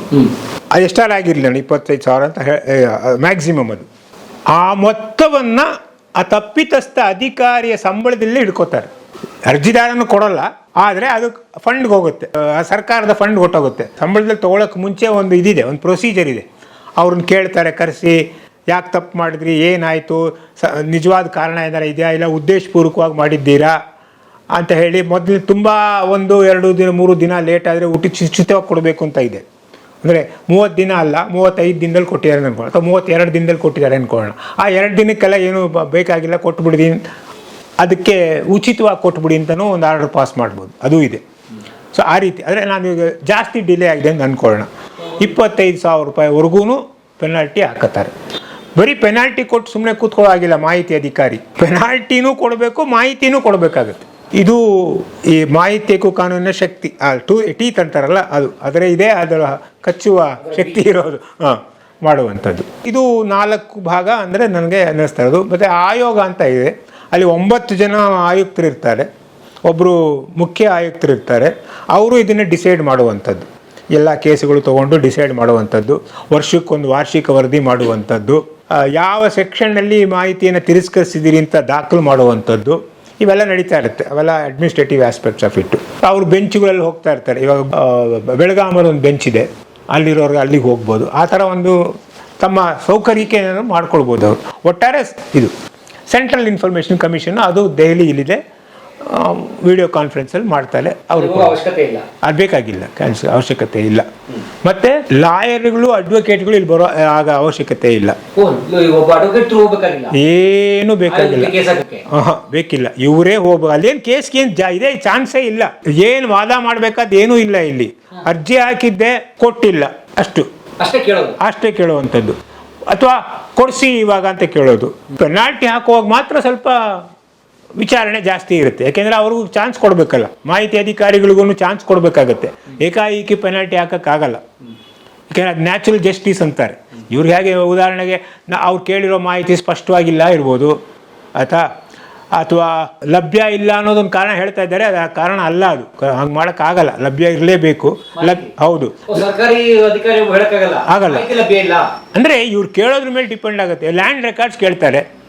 [SPEAKER 1] ಅದು ಎಷ್ಟಾರು ಆಗಿರಲಿಲ್ಲ ನಾನು ಇಪ್ಪತ್ತೈದು ಸಾವಿರ ಅಂತ ಮ್ಯಾಕ್ಸಿಮಮ್ ಅದು. ಆ ಮೊತ್ತವನ್ನು ಆ ತಪ್ಪಿತಸ್ಥ ಅಧಿಕಾರಿಯ ಸಂಬಳದಲ್ಲೇ ಇಟ್ಕೋತಾರೆ ಅರ್ಜಿದಾರನು ಕೊಡಲ್ಲ, ಆದರೆ ಅದು ಫಂಡ್ಗೆ ಹೋಗುತ್ತೆ. ಸರ್ಕಾರದ ಫಂಡ್ ಹೊಟ್ಟೋಗುತ್ತೆ ಸಂಬಳದಲ್ಲಿ ತೊಗೊಳಕ್ಕೆ ಮುಂಚೆ ಒಂದು ಇದಿದೆ, ಒಂದು ಪ್ರೊಸೀಜರ್ ಇದೆ. ಅವ್ರನ್ನ ಕೇಳ್ತಾರೆ, ಕರೆಸಿ, ಯಾಕೆ ತಪ್ಪು ಮಾಡಿದ್ರಿ, ಏನಾಯಿತು, ಸ, ನಿಜವಾದ ಕಾರಣ ಏನಾರ ಇದೆಯಾ, ಇಲ್ಲ ಉದ್ದೇಶಪೂರ್ವಕವಾಗಿ ಮಾಡಿದ್ದೀರಾ ಅಂತ ಹೇಳಿ ಮೊದಲು ತುಂಬ ಒಂದು, ಎರಡು ದಿನ, ಮೂರು ದಿನ ಲೇಟ್ ಆದರೆ ಊಟ ಶುಚಿತವಾಗಿ ಕೊಡಬೇಕು ಅಂತ ಇದೆ. ಅಂದರೆ ಮೂವತ್ತು ದಿನ ಅಲ್ಲ, ಮೂವತ್ತೈದು ದಿನದಲ್ಲಿ ಕೊಟ್ಟಿದ್ದಾರೆ ಅನ್ಕೊಳ್ಳೋಣ. ಅಥವಾ ಮೂವತ್ತೆರಡು ದಿನದಲ್ಲಿ ಕೊಟ್ಟಿದ್ದಾರೆ ಅನ್ಕೊಳ್ಳೋಣ. ಆ ಎರಡು ದಿನಕ್ಕೆಲ್ಲ ಏನು ಬೇಕಾಗಿಲ್ಲ ಕೊಟ್ಬಿಡಿದಿ ಅದಕ್ಕೆ ಉಚಿತವಾಗಿ ಕೊಟ್ಬಿಡಿ ಅಂತಲೂ ಒಂದು ಆರ್ಡರ್ ಪಾಸ್ ಮಾಡ್ಬೋದು. ಅದು ಇದೆ. ಸೊ, ಆ ರೀತಿ. ಅಂದರೆ ನಾನು ಈಗ ಜಾಸ್ತಿ ಡಿಲೇ ಆಗಿದೆ ಅಂತ ಅಂದ್ಕೊಳ್ಳೋಣ ಇಪ್ಪತ್ತೈದು ಸಾವಿರ ರೂಪಾಯಿವರೆಗೂ ಪೆನಾಲ್ಟಿ ಹಾಕತ್ತಾರೆ. ಬರೀ ಪೆನಾಲ್ಟಿ ಕೊಟ್ಟು ಸುಮ್ಮನೆ ಕೂತ್ಕೊಳ್ಳೋ ಮಾಹಿತಿ ಅಧಿಕಾರಿ. ಪೆನಾಲ್ಟಿನೂ ಕೊಡಬೇಕು, ಮಾಹಿತಿನೂ ಕೊಡಬೇಕಾಗುತ್ತೆ. ಇದು ಈ ಮಾಹಿತಿ ಹಕ್ಕು ಕಾನೂನಿನ ಶಕ್ತಿ. ಟೂ ಟೀತ್ ಅಂತಾರಲ್ಲ ಅದು. ಆದರೆ ಇದೇ ಅದರ ಕಚ್ಚುವ ಶಕ್ತಿ ಇರೋದು. ಹಾಂ, ಮಾಡುವಂಥದ್ದು. ಇದು ನಾಲ್ಕು ಭಾಗ ಅಂದರೆ ನನಗೆ ಅನ್ನಿಸ್ತಾ ಇರೋದು. ಮತ್ತು ಆಯೋಗ ಅಂತ ಇದೆ. ಅಲ್ಲಿ ಒಂಬತ್ತು ಜನ ಆಯುಕ್ತರು ಇರ್ತಾರೆ ಒಬ್ಬರು ಮುಖ್ಯ ಆಯುಕ್ತರು ಇರ್ತಾರೆ ಅವರು ಇದನ್ನು ಡಿಸೈಡ್ ಮಾಡುವಂಥದ್ದು. ಎಲ್ಲ ಕೇಸುಗಳು ತೊಗೊಂಡು ಡಿಸೈಡ್ ಮಾಡುವಂಥದ್ದು. ವರ್ಷಕ್ಕೊಂದು ವಾರ್ಷಿಕ ವರದಿ ಮಾಡುವಂಥದ್ದು. ಯಾವ ಸೆಕ್ಷನ್ನಲ್ಲಿ ಮಾಹಿತಿಯನ್ನು ತಿರಸ್ಕರಿಸಿದ್ದೀರಿ ಅಂತ ದಾಖಲು ಮಾಡುವಂಥದ್ದು. ಇವೆಲ್ಲ ನಡೀತಾ ಇರುತ್ತೆ. ಅವೆಲ್ಲ ಅಡ್ಮಿನಿಸ್ಟ್ರೇಟಿವ್ ಆಸ್ಪೆಕ್ಟ್ಸ್ ಆಫ್ ಇಟ್ಟು ಅವರು ಬೆಂಚ್ಗಳಲ್ಲಿ ಹೋಗ್ತಾ ಇರ್ತಾರೆ. ಇವಾಗ ಬೆಳಗಾಮಲ್ಲಿ ಒಂದು ಬೆಂಚ್ ಇದೆ. ಅಲ್ಲಿರೋರ್ಗೆ ಅಲ್ಲಿಗೆ ಹೋಗ್ಬೋದು. ಆ ಥರ ಒಂದು ತಮ್ಮ ಸೌಕರ್ಯಕ್ಕೆ ಏನಾದರೂ ಮಾಡ್ಕೊಳ್ಬೋದು ಅವರು. ಒಟ್ಟಾರೆ ಇದು. ಸೆಂಟ್ರಲ್ ಇನ್ಫಾರ್ಮೇಷನ್ ಕಮಿಷನ್ ಅದು ದೆಹಲಿ ಇಲ್ಲಿದೆ. ವಿಡಿಯೋ ಕಾನ್ಫರೆನ್ಸಲ್ಲಿ ಮಾಡ್ತಾರೆ ಅವರು ಅದು ಬೇಕಾಗಿಲ್ಲ. ಕ್ಯಾನ್ಸಲ್ ಅವಶ್ಯಕತೆ ಇಲ್ಲ. ಮತ್ತೆ ಲಾಯರ್ಗಳು ಅಡ್ವೊಕೇಟ್ಗಳು ಇಲ್ಲಿ ಬರೋ ಆಗ ಅವಶ್ಯಕತೆ ಇಲ್ಲ. ಏನು ಬೇಕಾಗಿಲ್ಲ. ಬೇಕಿಲ್ಲ. ಇವರೇ ಹೋಗ್ಬೇಕು. ಅಲ್ಲೇನು ಕೇಸ್ಗೆ ಏನು ಜಾ ಇದೇ ಚಾನ್ಸೇ ಇಲ್ಲ. ಏನು ವಾದ ಮಾಡಬೇಕಾದ ಏನೂ ಇಲ್ಲ ಇಲ್ಲಿ. ಅರ್ಜಿ ಹಾಕಿದ್ದೆ ಕೊಟ್ಟಿಲ್ಲ. ಅಷ್ಟು.
[SPEAKER 2] ಅಷ್ಟೇ
[SPEAKER 1] ಕೇಳುವಂಥದ್ದು. ಅಥವಾ ಕೊಡಿಸಿ ಇವಾಗ ಅಂತ ಕೇಳೋದು. ಪೆನಾಲ್ಟಿ ಹಾಕುವಾಗ ಮಾತ್ರ ಸ್ವಲ್ಪ ವಿಚಾರಣೆ ಜಾಸ್ತಿ ಇರುತ್ತೆ. ಯಾಕೆಂದ್ರೆ ಅವ್ರಿಗೂ ಚಾನ್ಸ್ ಕೊಡಬೇಕಲ್ಲ. ಮಾಹಿತಿ ಅಧಿಕಾರಿಗಳಿಗೂ ಚಾನ್ಸ್ ಕೊಡಬೇಕಾಗತ್ತೆ. ಏಕಾಏಕಿ ಪೆನಾಲ್ಟಿ ಹಾಕೋಕ್ಕಾಗಲ್ಲ. ಯಾಕೆಂದರೆ ಅದು ನ್ಯಾಚುರಲ್ ಜಸ್ಟಿಸ್ ಅಂತಾರೆ. ಇವ್ರಿಗೆ ಹೇಗೆ ಉದಾಹರಣೆಗೆ, ನಾ ಅವ್ರು ಕೇಳಿರೋ ಮಾಹಿತಿ ಸ್ಪಷ್ಟವಾಗಿಲ್ಲ ಇರ್ಬೋದು. ಆಯ್ತಾ? ಅಥವಾ ಲಭ್ಯ ಇಲ್ಲ ಅನ್ನೋದೊಂದು ಕಾರಣ ಹೇಳ್ತಾ ಇದ್ದಾರೆ ಅದು ಆ ಕಾರಣ ಅಲ್ಲ ಅದು. ಹಂಗೆ ಆಗಲ್ಲ. ಲಭ್ಯ ಇರಲೇಬೇಕು. ಹೌದು.
[SPEAKER 2] ಸರ್ಕಾರಿ ಅಧಿಕಾರಿ ಹೇಳಕ್ಕಾಗಲ್ಲ?
[SPEAKER 1] ಆಗಲ್ಲ.
[SPEAKER 2] ಲಭ್ಯ ಇಲ್ಲ.
[SPEAKER 1] ಅಂದರೆ ಇವ್ರು ಕೇಳೋದ್ರ ಮೇಲೆ ಡಿಪೆಂಡ್ ಆಗುತ್ತೆ. ಲ್ಯಾಂಡ್ ರೆಕಾರ್ಡ್ಸ್ ಕೇಳ್ತಾರೆ.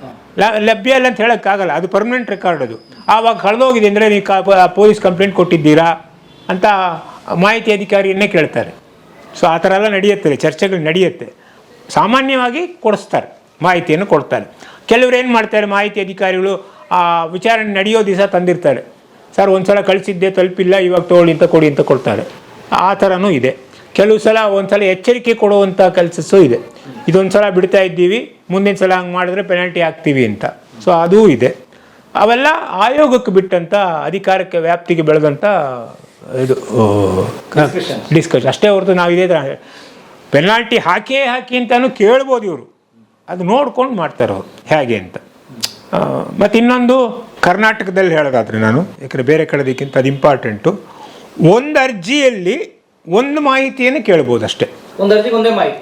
[SPEAKER 1] ಲಭ್ಯ ಇಲ್ಲ ಅಂತ ಹೇಳೋಕ್ಕಾಗಲ್ಲ ಅದು ಪರ್ಮನೆಂಟ್ ರೆಕಾರ್ಡ್ ಅದು. ಆವಾಗ ಕಳೆದೋಗಿದೆ ಅಂದರೆ ನೀವು ಪೊಲೀಸ್ ಕಂಪ್ಲೇಂಟ್ ಕೊಟ್ಟಿದ್ದೀರಾ ಅಂತ ಮಾಹಿತಿ ಅಧಿಕಾರಿಯನ್ನೇ ಕೇಳ್ತಾರೆ. ಸೊ ಆ ಥರ ಎಲ್ಲ ನಡೆಯುತ್ತೆ. ಚರ್ಚೆಗಳು ನಡೆಯುತ್ತೆ. ಸಾಮಾನ್ಯವಾಗಿ ಕೊಡಿಸ್ತಾರೆ. ಮಾಹಿತಿಯನ್ನು ಕೊಡ್ತಾರೆ. ಕೆಲವ್ರು ಏನು ಮಾಡ್ತಾರೆ? ಮಾಹಿತಿ ಅಧಿಕಾರಿಗಳು ಆ ವಿಚಾರಣೆ ನಡೆಯೋ ದಿವಸ ತಂದಿರ್ತಾರೆ. ಸರ್ ಒಂದು ಸಲ ಕಳಿಸಿದ್ದೆ ತಲುಪಿಲ್ಲ ಇವಾಗ ತೊಗೊಳ್ಳಿ ಅಂತ ಕೊಡಿ ಅಂತ ಕೊಡ್ತಾರೆ. ಆ ಥರನೂ ಇದೆ. ಕೆಲವು ಸಲ ಒಂದು ಸಲ ಎಚ್ಚರಿಕೆ ಕೊಡುವಂಥ ಕೆಲಸಸ್ಸು ಇದೆ. ಇದೊಂದು ಸಲ ಬಿಡ್ತಾ ಇದ್ದೀವಿ ಮುಂದಿನ ಸಲ ಹಂಗೆ ಮಾಡಿದ್ರೆ ಪೆನಾಲ್ಟಿ ಹಾಕ್ತೀವಿ ಅಂತ. ಸೊ ಅದೂ ಇದೆ. ಅವೆಲ್ಲ ಆಯೋಗಕ್ಕೆ ಬಿಟ್ಟಂಥ ಅಧಿಕಾರಕ್ಕೆ ವ್ಯಾಪ್ತಿಗೆ ಬೆಳೆದಂಥ ಇದು. ಡಿಸ್ಕಷನ್ ಅಷ್ಟೇ ಹೊರತು ನಾವು ಇದೇ ಥರ ಪೆನಾಲ್ಟಿ ಹಾಕೇ ಹಾಕಿ ಅಂತಲೂ ಕೇಳ್ಬೋದು ಇವರು. ಅದು ನೋಡ್ಕೊಂಡು ಮಾಡ್ತಾರೆ ಅವರು. ಹೇಗೆ ಅಂತ. ಮತ್ತು ಇನ್ನೊಂದು ಕರ್ನಾಟಕದಲ್ಲಿ ಹೇಳೋದಾದ್ರೆ ನಾನು ಯಾಕಂದರೆ ಬೇರೆ ಕಡೆದಕ್ಕಿಂತ ಅದು ಇಂಪಾರ್ಟೆಂಟು ಒಂದು ಅರ್ಜಿಯಲ್ಲಿ ಒಂದು ಮಾಹಿತಿಯನ್ನು ಕೇಳ್ಬೋದು ಅಷ್ಟೇ.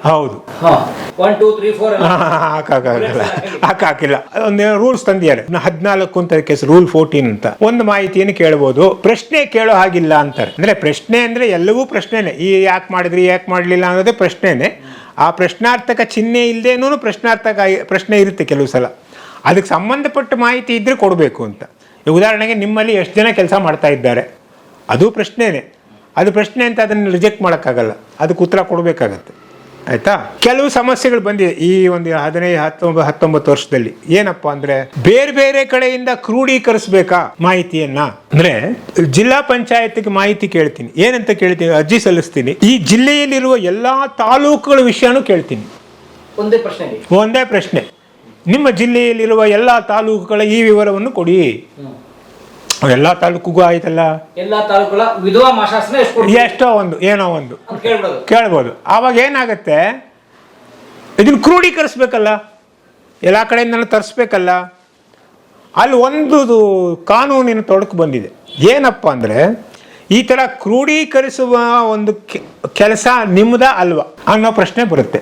[SPEAKER 1] ಹೌದು. ಹಾಕಾಗಲ್ಲ ಹಾಕಾಕಿಲ್ಲ ಒಂದು ರೂಲ್ಸ್ ತಂದಿದ್ದಾರೆ. ಹದಿನಾಲ್ಕು ಅಂತ ಕೇಸ್ ರೂಲ್ ಫೋರ್ಟೀನ್ ಅಂತ. ಒಂದು ಮಾಹಿತಿಯನ್ನು ಕೇಳ್ಬೋದು. ಪ್ರಶ್ನೆ ಕೇಳೋ ಹಾಗಿಲ್ಲ ಅಂತಾರೆ. ಅಂದ್ರೆ ಪ್ರಶ್ನೆ ಅಂದ್ರೆ ಎಲ್ಲವೂ ಪ್ರಶ್ನೆನೆ. ಈ ಯಾಕೆ ಮಾಡಿದ್ರಿ ಯಾಕೆ ಮಾಡಲಿಲ್ಲ ಅನ್ನೋದೇ ಪ್ರಶ್ನೆನೆ. ಆ ಪ್ರಶ್ನಾರ್ಥಕ ಚಿಹ್ನೆ ಇಲ್ಲದೇನೂ ಪ್ರಶ್ನಾರ್ಥಕ ಪ್ರಶ್ನೆ ಇರುತ್ತೆ ಕೆಲವು ಸಲ. ಅದಕ್ಕೆ ಸಂಬಂಧಪಟ್ಟ ಮಾಹಿತಿ ಇದ್ದರೆ ಕೊಡಬೇಕು ಅಂತ. ಉದಾಹರಣೆಗೆ ನಿಮ್ಮಲ್ಲಿ ಎಷ್ಟು ಜನ ಕೆಲಸ ಮಾಡ್ತಾ ಇದ್ದಾರೆ? ಅದು ಪ್ರಶ್ನೆನೇ. ಅದು ಪ್ರಶ್ನೆ ಅಂತ ಅದನ್ನು ರಿಜೆಕ್ಟ್ ಮಾಡೋಕ್ಕಾಗಲ್ಲ. ಅದಕ್ಕೆ ಉತ್ತರ ಕೊಡಬೇಕಾಗತ್ತೆ. ಆಯ್ತಾ? ಕೆಲವು ಸಮಸ್ಯೆಗಳು ಬಂದಿದೆ. ಈ ಒಂದು ಹದಿನೈದು ಹತ್ತೊಂಬತ್ತು ಹತ್ತೊಂಬತ್ತು ವರ್ಷದಲ್ಲಿ. ಏನಪ್ಪಾ ಅಂದ್ರೆ ಬೇರೆ ಬೇರೆ ಕಡೆಯಿಂದ ಕ್ರೋಢೀಕರಿಸಬೇಕಾ ಮಾಹಿತಿಯನ್ನ? ಅಂದ್ರೆ ಜಿಲ್ಲಾ ಪಂಚಾಯತ್ಗೆ ಮಾಹಿತಿ ಕೇಳ್ತೀನಿ. ಏನಂತ ಕೇಳ್ತೀನಿ? ಅರ್ಜಿ ಸಲ್ಲಿಸ್ತೀನಿ. ಈ ಜಿಲ್ಲೆಯಲ್ಲಿರುವ ಎಲ್ಲಾ ತಾಲೂಕುಗಳ ವಿಷಯನೂ ಕೇಳ್ತೀನಿ.
[SPEAKER 2] ಒಂದೇ ಪ್ರಶ್ನೆ
[SPEAKER 1] ಒಂದೇ ಪ್ರಶ್ನೆ. ನಿಮ್ಮ ಜಿಲ್ಲೆಯಲ್ಲಿರುವ ಎಲ್ಲ ತಾಲೂಕುಗಳ ಈ ವಿವರವನ್ನು ಕೊಡಿ. ಎಲ್ಲ ತಾಲೂಕಿಗೂ ಆಯ್ತಲ್ಲ?
[SPEAKER 2] ಎಲ್ಲಾ ತಾಲೂಕುಗಳ ವಿಧವಾ ಎಷ್ಟು
[SPEAKER 1] ಒಂದು ಏನೋ ಒಂದು. ಕೇಳ್ಬೋದು. ಆವಾಗ ಏನಾಗುತ್ತೆ? ಇದನ್ನು ಕ್ರೋಢೀಕರಿಸ್ಬೇಕಲ್ಲ? ಎಲ್ಲ ಕಡೆಯಿಂದನೂ ತರಿಸ್ಬೇಕಲ್ಲ? ಅಲ್ಲಿ ಒಂದು ಕಾನೂನಿನ ತೊಡಕು ಬಂದಿದೆ. ಏನಪ್ಪ ಅಂದರೆ ಈ ಥರ ಕ್ರೋಢೀಕರಿಸುವ ಒಂದು ಕೆಲಸ ನಿಮ್ಮದ ಅಲ್ವಾ ಅನ್ನೋ ಪ್ರಶ್ನೆ ಬರುತ್ತೆ.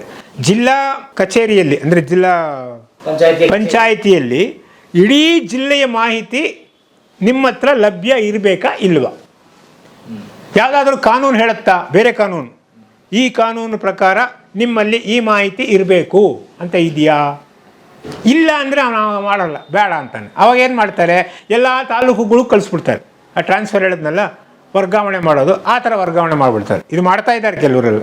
[SPEAKER 1] ಜಿಲ್ಲಾ ಕಚೇರಿಯಲ್ಲಿ ಅಂದರೆ ಜಿಲ್ಲಾ ಪಂಚಾಯಿತಿಯಲ್ಲಿ ಇಡೀ ಜಿಲ್ಲೆಯ ಮಾಹಿತಿ ನಿಮ್ಮ ಹತ್ರ ಲಭ್ಯ ಇರಬೇಕಾ ಇಲ್ವಾ? ಯಾವುದಾದ್ರೂ ಕಾನೂನು ಹೇಳುತ್ತಾ? ಬೇರೆ ಕಾನೂನು. ಈ ಕಾನೂನು ಪ್ರಕಾರ ನಿಮ್ಮಲ್ಲಿ ಈ ಮಾಹಿತಿ ಇರಬೇಕು ಅಂತ ಇದೆಯಾ? ಇಲ್ಲ ಅಂದರೆ ಅವನು ಮಾಡಲ್ಲ, ಬೇಡ ಅಂತಾನೆ. ಅವಾಗ ಏನು ಮಾಡ್ತಾರೆ? ಎಲ್ಲ ತಾಲೂಕುಗಳು ಕಳಿಸ್ಬಿಡ್ತಾರೆ. ಆ ಟ್ರಾನ್ಸ್ಫರ್ ಹೇಳಿದ್ನಲ್ಲ, ವರ್ಗಾವಣೆ ಮಾಡೋದು, ಆ ಥರ ವರ್ಗಾವಣೆ ಮಾಡಿಬಿಡ್ತಾರೆ. ಇದು ಮಾಡ್ತಾ ಇದ್ದಾರೆ ಕೆಲವರೆಲ್ಲ.